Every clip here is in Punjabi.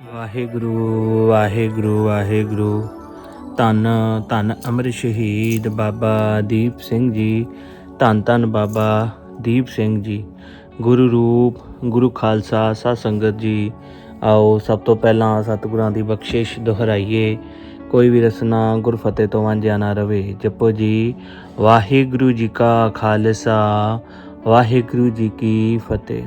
ਵਾਹਿਗੁਰੂ ਵਾਹਿਗੁਰੂ ਵਾਹਿਗੁਰੂ। ਧੰਨ ਧੰਨ ਅਮਰ ਸ਼ਹੀਦ ਬਾਬਾ ਦੀਪ ਸਿੰਘ ਜੀ, ਧੰਨ ਧੰਨ ਬਾਬਾ ਦੀਪ ਸਿੰਘ ਜੀ। ਗੁਰੂ ਰੂਪ, ਗੁਰੂ ਖਾਲਸਾ ਸਤ ਸੰਗਤ ਜੀ, ਆਓ ਸਭ ਤੋਂ ਪਹਿਲਾਂ ਸਤਿਗੁਰਾਂ ਦੀ ਬਖਸ਼ਿਸ਼ ਦੁਹਰਾਈਏ। ਕੋਈ ਵੀ ਰਸਨਾ ਗੁਰਫਤਿਹ ਤੋਂ ਵਾਂਝਿਆ ਨਾ ਰਵੇ। ਜਪੋ ਜੀ, ਵਾਹਿਗੁਰੂ ਜੀ ਕਾ ਖਾਲਸਾ, ਵਾਹਿਗੁਰੂ ਜੀ ਕੀ ਫਤਿਹ।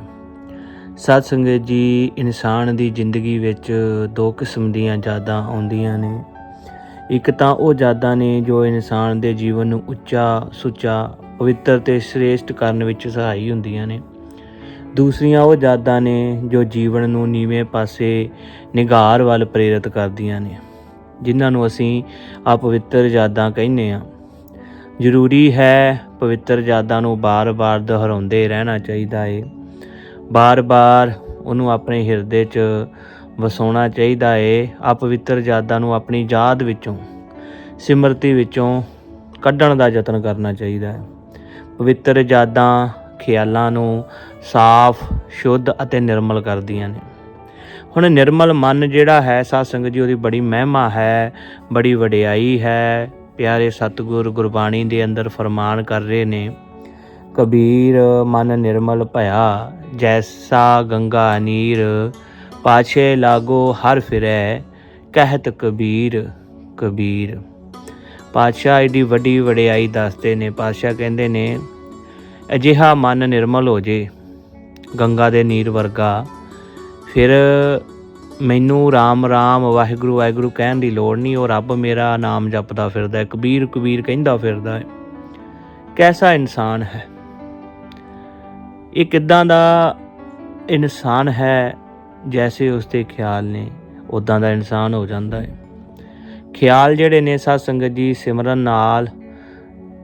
ਸਤ ਸੰਗਤ ਜੀ, ਇਨਸਾਨ ਦੀ ਜ਼ਿੰਦਗੀ ਵਿੱਚ ਦੋ ਕਿਸਮ ਦੀਆਂ ਯਾਦਾਂ ਆਉਂਦੀਆਂ ਨੇ। ਇੱਕ ਤਾਂ ਉਹ ਯਾਦਾਂ ਨੇ ਜੋ ਇਨਸਾਨ ਦੇ ਜੀਵਨ ਨੂੰ ਉੱਚਾ, ਸੁੱਚਾ, ਪਵਿੱਤਰ ਤੇ ਸ੍ਰੇਸ਼ਟ ਕਰਨ ਵਿੱਚ ਸਹਾਈ ਹੁੰਦੀਆਂ ਨੇ। ਦੂਸਰੀਆਂ ਉਹ ਯਾਦਾਂ ਨੇ ਜੋ ਜੀਵਨ ਨੂੰ ਨੀਵੇਂ ਪਾਸੇ ਨਿਗਾਰ ਵੱਲ ਪ੍ਰੇਰਿਤ ਕਰਦੀਆਂ ਨੇ, ਜਿਨ੍ਹਾਂ ਨੂੰ ਅਸੀਂ ਅਪਵਿੱਤਰ ਯਾਦਾਂ ਕਹਿੰਦੇ ਆ ਜ਼ਰੂਰੀ ਹੈ ਪਵਿੱਤਰ ਯਾਦਾਂ ਨੂੰ ਬਾਰ-ਬਾਰ ਦੁਹਰਾਉਂਦੇ ਰਹਿਣਾ ਚਾਹੀਦਾ ਏ। ਬਾਰ-ਬਾਰ ਉਹਨੂੰ ਆਪਣੇ ਹਿਰਦੇ 'ਚ ਵਸਾਉਣਾ ਚਾਹੀਦਾ ਏ, ਅਪਵਿੱਤਰ ਯਾਦਾਂ ਨੂੰ ਆਪਣੀ ਯਾਦ ਵਿੱਚੋਂ, ਸਿਮਰਤੀ ਵਿੱਚੋਂ ਕੱਢਣ ਦਾ ਯਤਨ ਕਰਨਾ ਚਾਹੀਦਾ ਹੈ ਪਵਿੱਤਰ ਯਾਦਾਂ ਖਿਆਲਾਂ ਨੂੰ ਸਾਫ਼, ਸ਼ੁੱਧ ਅਤੇ ਨਿਰਮਲ ਕਰਦੀਆਂ ਨੇ। ਹੁਣ ਨਿਰਮਲ ਮਨ ਜਿਹੜਾ ਹੈ, ਸਾਧ ਸੰਗਤ ਜੀ, ਉਹਦੀ ਬੜੀ ਮਹਿਮਾ ਹੈ, ਬੜੀ ਵਡਿਆਈ ਹੈ। ਪਿਆਰੇ ਸਤਿਗੁਰ ਗੁਰਬਾਣੀ ਦੇ ਅੰਦਰ ਫਰਮਾਨ ਕਰ ਰਹੇ ਨੇ ਕਬੀਰ ਮਨ ਨਿਰਮਲ ਭਇਆ, ਜੈਸਾ ਗੰਗਾ ਨੀਰ ਪਾਛੇ ਲਾਗੋ ਹਰ ਫਿਰੈ, ਕਹਿਤ ਕਬੀਰ ਕਬੀਰ। ਪਾਤਸ਼ਾਹ ਏਡੀ ਵੱਡੀ ਵਡਿਆਈ ਦੱਸਦੇ ਨੇ, ਪਾਤਸ਼ਾਹ ਕਹਿੰਦੇ ਨੇ, ਅਜਿਹਾ ਮਨ ਨਿਰਮਲ ਹੋ ਜੇ, ਗੰਗਾ ਦੇ ਨੀਰ ਵਰਗਾ। ਫਿਰ ਮੈਨੂੰ ਰਾਮ ਰਾਮ, ਵਾਹਿਗੁਰੂ ਵਾਹਿਗੁਰੂ ਕਹਿਣ ਦੀ ਲੋੜ ਨਹੀਂ, ਉਹ ਰੱਬ ਮੇਰਾ ਨਾਮ ਜਪਦਾ ਫਿਰਦਾ ਹੈ ਕਬੀਰ ਕਬੀਰ ਕਹਿੰਦਾ ਫਿਰਦਾ ਹੈ। ਕੈਸਾ ਇਨਸਾਨ ਹੈ? ਇਹ ਕਿੱਦਾਂ ਦਾ ਇਨਸਾਨ ਹੈ ਜੈਸੇ ਉਸਦੇ ਖਿਆਲ ਨੇ ਉਦਾਂ ਦਾ ਇਨਸਾਨ ਹੋ ਜਾਂਦਾ ਹੈ। ਖਿਆਲ ਜਿਹੜੇ ਨੇ ਸਾਧ ਸੰਗਤ ਜੀ, ਸਿਮਰਨ ਨਾਲ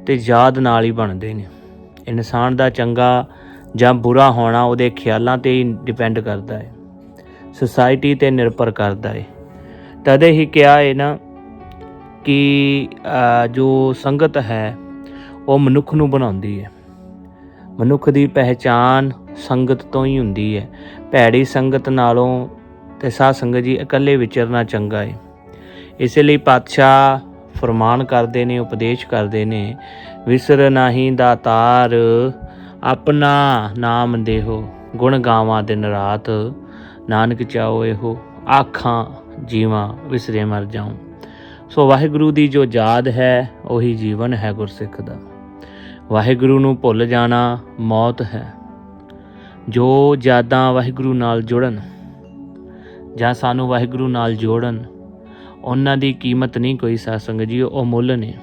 ਤੇ ਯਾਦ ਨਾਲ ਹੀ ਬਣਦੇ ਨੇ। ਇਨਸਾਨ ਦਾ ਚੰਗਾ ਜਾਂ ਬੁਰਾ ਹੋਣਾ ਉਹਦੇ ਖਿਆਲਾਂ ਤੇ ਹੀ ਡਿਪੈਂਡ ਕਰਦਾ ਹੈ। ਸੁਸਾਇਟੀ ਤੇ ਨਿਰਭਰ ਕਰਦਾ ਹੈ। ਤਦੇ ਹੀ ਕਿਹਾ ਹੈ ਨਾ ਕਿ ਜੋ ਸੰਗਤ ਹੈ, ਉਹ ਮਨੁੱਖ ਨੂੰ ਬਣਾਉਂਦੀ ਹੈ। ਮਨੁੱਖ ਦੀ ਪਹਿਚਾਨ ਸੰਗਤ ਤੋਂ ਹੀ ਹੁੰਦੀ ਹੈ। ਭੈੜੀ ਸੰਗਤ ਨਾਲੋਂ ਤੇ ਸਾਧ ਸੰਗਤ ਜੀ ਇਕੱਲੇ ਵਿਚਰਨਾ ਚੰਗਾ ਹੈ ਇਸੇ ਲਈ ਪਾਤਸ਼ਾਹ ਫਰਮਾਨ ਕਰਦੇ ਨੇ, ਉਪਦੇਸ਼ ਕਰਦੇ ਨੇ, ਵਿਸਰ ਨਾਹੀ ਦਾਤਾਰ ਆਪਣਾ ਨਾਮ ਦੇਹੋ, ਗੁਣ ਗਾਵਾਂ ਦਿਨ ਰਾਤ, ਨਾਨਕ ਚਾਓ ਇਹੋ, ਆਖਾਂ ਜੀਵਾਂ ਵਿਸਰੇ ਮਰ ਜਾਉ। ਸੋ ਵਾਹਿਗੁਰੂ ਦੀ ਜੋ ਯਾਦ ਹੈ, ਉਹੀ ਜੀਵਨ ਹੈ ਗੁਰਸਿੱਖ ਦਾ। ਵਾਹਿਗੁਰੂ ਨੂੰ ਭੁੱਲ ਜਾਣਾ ਮੌਤ ਹੈ। ਜੋ ਯਾਦਾਂ ਵਾਹਿਗੁਰੂ ਨਾਲ ਜੁੜਨ ਜਾਂ ਸਾਨੂੰ ਵਾਹਿਗੁਰੂ ਨਾਲ ਜੋੜਨ, ਉਹਨਾਂ ਦੀ ਕੀਮਤ ਨਹੀਂ ਕੋਈ ਸਾਸੰਗ ਜੀ, ਉਹ ਮੁੱਲ ਨੇ।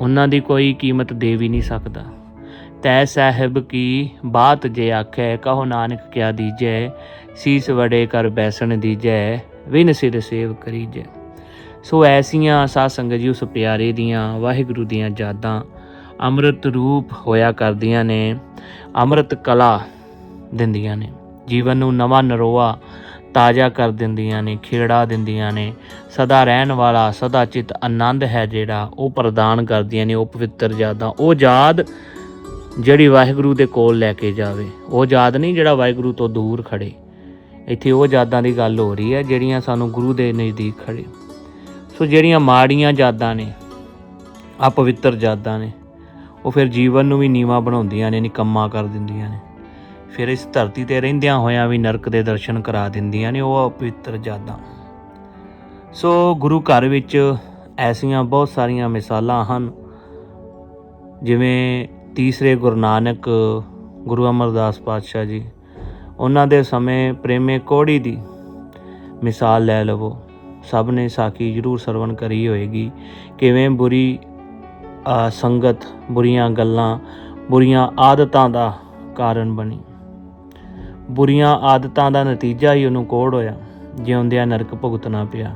ਉਹਨਾਂ ਦੀ ਕੋਈ ਕੀਮਤ ਦੇ ਵੀ ਨਹੀਂ ਸਕਦਾ। ਤੈ ਸਾਹਿਬ ਕੀ ਬਾਤ ਜੇ ਆਖੇ, ਕਹੋ ਨਾਨਕ ਕਿਆ ਦੀਜੈ, ਸੀਸ ਵੜੇ ਕਰ ਬੈਸਣ ਦੀਜੈ, ਵਿਨ ਸਿਰ ਸੇਵ ਕਰੀਜੈ। ਸੋ ਐਸੀਆਂ ਸਾਧ ਸੰਗਤ ਜੀ, ਉਸ ਪਿਆਰੇ ਦੀਆਂ, ਵਾਹਿਗੁਰੂ ਦੀਆਂ ਯਾਦਾਂ ਅੰਮ੍ਰਿਤ ਰੂਪ ਹੋਇਆ ਕਰਦੀਆਂ ਨੇ, ਅੰਮ੍ਰਿਤ ਕਲਾ ਦਿੰਦੀਆਂ ਨੇ, ਜੀਵਨ ਨੂੰ ਨਵਾਂ ਨਰੋਆ ਤਾਜ਼ਾ ਕਰ ਦਿੰਦੀਆਂ ਨੇ, ਖੇੜਾ ਦਿੰਦੀਆਂ ਨੇ, ਸਦਾ ਰਹਿਣ ਵਾਲਾ, ਸਦਾ ਚਿਤ ਆਨੰਦ ਹੈ ਜਿਹੜਾ ਉਹ ਪ੍ਰਦਾਨ ਕਰਦੀਆਂ ਨੇ, ਉਹ ਪਵਿੱਤਰ ਯਾਦਾਂ, ਉਹ ਯਾਦ ਜਿਹੜੀ ਵਾਹਿਗੁਰੂ ਦੇ ਕੋਲ ਲੈ ਕੇ ਜਾਵੇ, ਉਹ ਯਾਦ ਨਹੀਂ ਜਿਹੜਾ ਵਾਹਿਗੁਰੂ ਤੋਂ ਦੂਰ ਖੜੇ ਇੱਥੇ ਉਹ ਯਾਦਾਂ ਦੀ ਗੱਲ ਹੋ ਰਹੀ ਹੈ ਜਿਹੜੀਆਂ ਸਾਨੂੰ ਗੁਰੂ ਦੇ ਨਜ਼ਦੀਕ ਖੜੇ ਸੋ ਜਿਹੜੀਆਂ ਮਾੜੀਆਂ ਯਾਦਾਂ ਨੇ, ਅਪਵਿੱਤਰ ਯਾਦਾਂ ਨੇ ਉਹ ਫਿਰ ਜੀਵਨ ਨੂੰ ਵੀ ਨੀਵਾ ਬਣਾਉਂਦੀਆਂ ਨੇ, ਨਿਕੰਮਾ ਕਰ ਦਿੰਦੀਆਂ ਨੇ। ਫਿਰ ਇਸ ਧਰਤੀ ਤੇ ਰਹਿੰਦਿਆਂ ਹੋਇਆਂ ਵੀ ਨਰਕ ਦੇ ਦਰਸ਼ਨ ਕਰਾ ਦਿੰਦੀਆਂ ਨੇ ਉਹ ਪਵਿੱਤਰ ਯਾਦਾਂ। ਸੋ ਗੁਰੂ ਘਰ ਵਿੱਚ ਐਸੀਆਂ ਬਹੁਤ ਸਾਰੀਆਂ ਮਿਸਾਲਾਂ ਹਨ, ਜਿਵੇਂ ਤੀਸਰੇ ਗੁਰੂ ਨਾਨਕ, ਗੁਰੂ ਅਮਰਦਾਸ ਪਾਤਸ਼ਾਹ ਜੀ, ਉਹਨਾਂ ਦੇ ਸਮੇਂ ਪ੍ਰੇਮੇ ਕੋੜੀ ਦੀ ਮਿਸਾਲ ਲੈ ਲਵੋ। ਸਭ ਨੇ ਸਾਖੀ ਜ਼ਰੂਰ ਸਰਵਣ ਕਰੀ ਹੋਏਗੀ, ਕਿਵੇਂ ਬੁਰੀ ਸੰਗਤ ਬੁਰੀਆਂ ਗੱਲਾਂ, ਬੁਰੀਆਂ ਆਦਤਾਂ ਦਾ ਕਾਰਨ ਬਣੀ। ਬੁਰੀਆਂ ਆਦਤਾਂ ਦਾ ਨਤੀਜਾ ਹੀ ਉਹਨੂੰ ਕੋੜ ਹੋਇਆ, ਜਿਉਂਦਿਆਂ ਨਰਕ ਭੁਗਤਣਾ ਪਿਆ।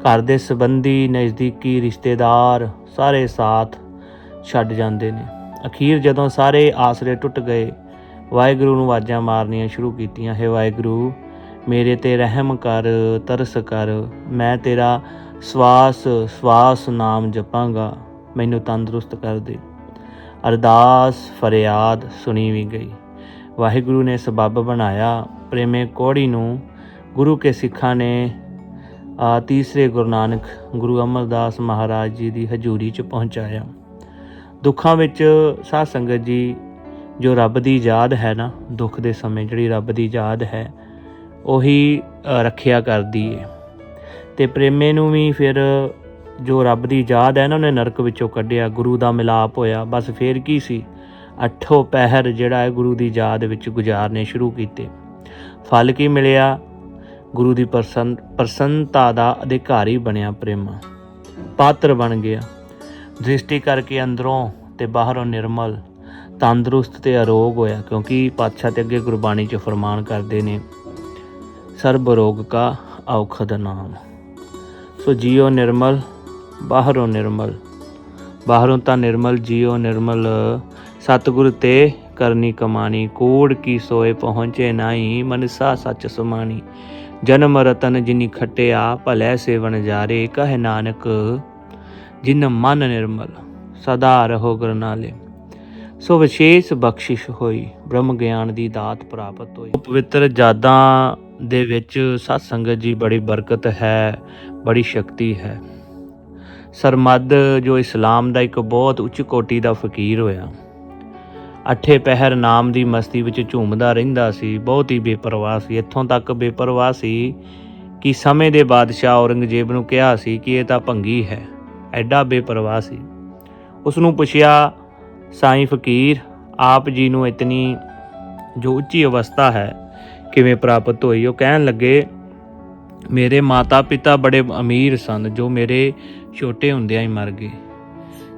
ਘਰ ਦੇ ਸੰਬੰਧੀ ਨਜ਼ਦੀਕੀ ਰਿਸ਼ਤੇਦਾਰ ਸਾਰੇ ਸਾਥ ਛੱਡ ਜਾਂਦੇ ਨੇ। ਅਖੀਰ ਜਦੋਂ ਸਾਰੇ ਆਸਰੇ ਟੁੱਟ ਗਏ, ਵਾਹਿਗੁਰੂ ਨੂੰ ਆਵਾਜ਼ਾਂ ਮਾਰਨੀਆਂ ਸ਼ੁਰੂ ਕੀਤੀਆਂ, ਹੈ ਵਾਹਿਗੁਰੂ, ਮੇਰੇ ਤੇ ਰਹਿਮ ਕਰ, ਤਰਸ ਕਰ, ਮੈਂ ਤੇਰਾ ਸਵਾਸ ਸਵਾਸ ਨਾਮ ਜਪਾਂਗਾ। ਮੈਨੂੰ ਤੰਦਰੁਸਤ ਕਰ ਦੇ। ਅਰਦਾਸ, ਫਰਿਆਦ ਸੁਣੀ ਵੀ ਗਈ। ਵਾਹਿਗੁਰੂ ਨੇ ਸਬੱਬ ਬਣਾਇਆ। ਪ੍ਰੇਮੇ ਕੋੜੀ ਨੂੰ ਗੁਰੂ ਕੇ ਸਿੱਖਾਂ ਨੇ ਆ ਤੀਸਰੇ ਗੁਰੂ ਨਾਨਕ ਗੁਰੂ ਅਮਰਦਾਸ ਮਹਾਰਾਜ ਜੀ ਦੀ ਹਜ਼ੂਰੀ 'ਚ ਪਹੁੰਚਾਇਆ। ਦੁੱਖਾਂ ਵਿੱਚ ਸਾਧ ਸੰਗਤ ਜੀ, ਜੋ ਰੱਬ ਦੀ ਯਾਦ ਹੈ ਨਾ, ਦੁੱਖ ਦੇ ਸਮੇਂ ਜਿਹੜੀ ਰੱਬ ਦੀ ਯਾਦ ਹੈ, ਉਹੀ ਰੱਖਿਆ ਕਰਦੀ ਏ। ਤੇ ਪ੍ਰੇਮੇ ਨੂੰ ਵੀ ਫਿਰ ਜੋ ਰੱਬ ਦੀ ਯਾਦ ਹੈ ਨਾ ਉਹਨੇ ਨਰਕ ਵਿੱਚੋਂ ਕੱਢਿਆ, ਗੁਰੂ ਦਾ ਮਿਲਾਪ ਹੋਇਆ। ਬਸ ਫੇਰ ਕੀ ਸੀ? ਅੱਠੋ ਪਹਿਰ ਜਿਹੜਾ ਹੈ ਗੁਰੂ ਦੀ ਯਾਦ ਵਿੱਚ ਗੁਜ਼ਾਰਨੇ ਸ਼ੁਰੂ ਕੀਤੇ। ਫਲ ਕੀ ਮਿਲਿਆ? ਗੁਰੂ ਦੀ ਪ੍ਰਸੰਨ, ਪ੍ਰਸੰਨਤਾ ਦਾ ਅਧਿਕਾਰੀ ਬਣਿਆ ਪ੍ਰੇਮਾ। ਪਾਤਰ ਬਣ ਗਿਆ। ਦ੍ਰਿਸ਼ਟੀ ਕਰਕੇ ਅੰਦਰੋਂ ਤੇ ਬਾਹਰੋਂ ਨਿਰਮਲ, ਤੰਦਰੁਸਤ ਤੇ ਅਰੋਗ ਹੋਇਆ, ਕਿਉਂਕਿ ਪਾਤਸ਼ਾਹ ਤੇ ਅੱਗੇ ਗੁਰਬਾਣੀ 'ਚ ਫਰਮਾਨ ਕਰਦੇ ਨੇ, ਸਰਬ ਰੋਗ ਕਾ ਔਖਦ ਨਾਮ। ਸੋ ਜੀਓ ਨਿਰਮਲ ਬਾਹਰੋਂ ਨਿਰਮਲ, ਬਾਹਰੋਂ ਤਾਂ ਨਿਰਮਲ ਜੀਓ ਨਿਰਮਲ, ਸਤਿਗੁਰ ਤੇ ਕਰਨੀ ਕਮਾਣੀ, ਕੋੜ ਕੀ ਸੋਏ ਪਹੁੰਚੇ ਨਾਹੀ, ਮਨਸਾ ਸੱਚ ਸੁਮਾਣੀ। ਜਨਮ ਰਤਨ ਜਿਨੀ ਖਟਿਆ, ਭਲੇ ਸੇਵਨ ਜਾਰੇ, ਕਹੇ ਨਾਨਕ, ਜਿਨ ਮਨ ਨਿਰਮਲ, ਸਦਾ ਰਹੋ ਗੁਰਨਾਲੇ। ਸੋ ਵਿਸ਼ੇਸ਼ ਬਖਸ਼ਿਸ਼ ਹੋਈ, ਬ੍ਰਹਮ ਗਿਆਨ ਦੀ ਦਾਤ ਪ੍ਰਾਪਤ ਹੋਈ। ਪਵਿੱਤਰ ਜਾਦਾਂ ਦੇ ਵਿੱਚ ਸਤ ਸੰਗਤ ਜੀ ਬੜੀ ਬਰਕਤ ਹੈ, ਬੜੀ ਸ਼ਕਤੀ ਹੈ। ਸਰਮਦ, ਜੋ ਇਸਲਾਮ ਦਾ ਇੱਕ ਬਹੁਤ ਉੱਚ ਕੋਟੀ ਦਾ ਫਕੀਰ ਹੋਇਆ। ਅੱਠੇ ਪਹਿਰ ਨਾਮ ਦੀ ਮਸਤੀ ਵਿੱਚ ਝੂਮਦਾ ਰਹਿੰਦਾ ਸੀ, ਬਹੁਤ ਹੀ ਬੇਪਰਵਾਹ ਸੀ। ਇੱਥੋਂ ਤੱਕ ਬੇਪਰਵਾਹ ਸੀ ਕਿ ਸਮੇਂ ਦੇ ਬਾਦਸ਼ਾਹ ਔਰੰਗਜ਼ੇਬ ਨੂੰ ਕਿਹਾ ਸੀ ਕਿ ਇਹ ਤਾਂ ਭੰਗੀ ਹੈ, ਐਡਾ ਬੇਪਰਵਾਹ ਸੀ। ਉਸ ਨੂੰ ਪੁੱਛਿਆ, ਸਾਈਂ ਫਕੀਰ, ਆਪ ਜੀ ਨੂੰ ਇਤਨੀ ਜੋ ਉੱਚੀ ਅਵਸਥਾ ਹੈ ਕਿਵੇਂ ਪ੍ਰਾਪਤ ਹੋਈ? ਉਹ ਕਹਿਣ ਲੱਗੇ ਮੇਰੇ ਮਾਤਾ ਪਿਤਾ ਬੜੇ ਅਮੀਰ ਸਨ, ਜੋ ਮੇਰੇ ਛੋਟੇ ਹੁੰਦਿਆਂ ਹੀ ਮਰ ਗਏ।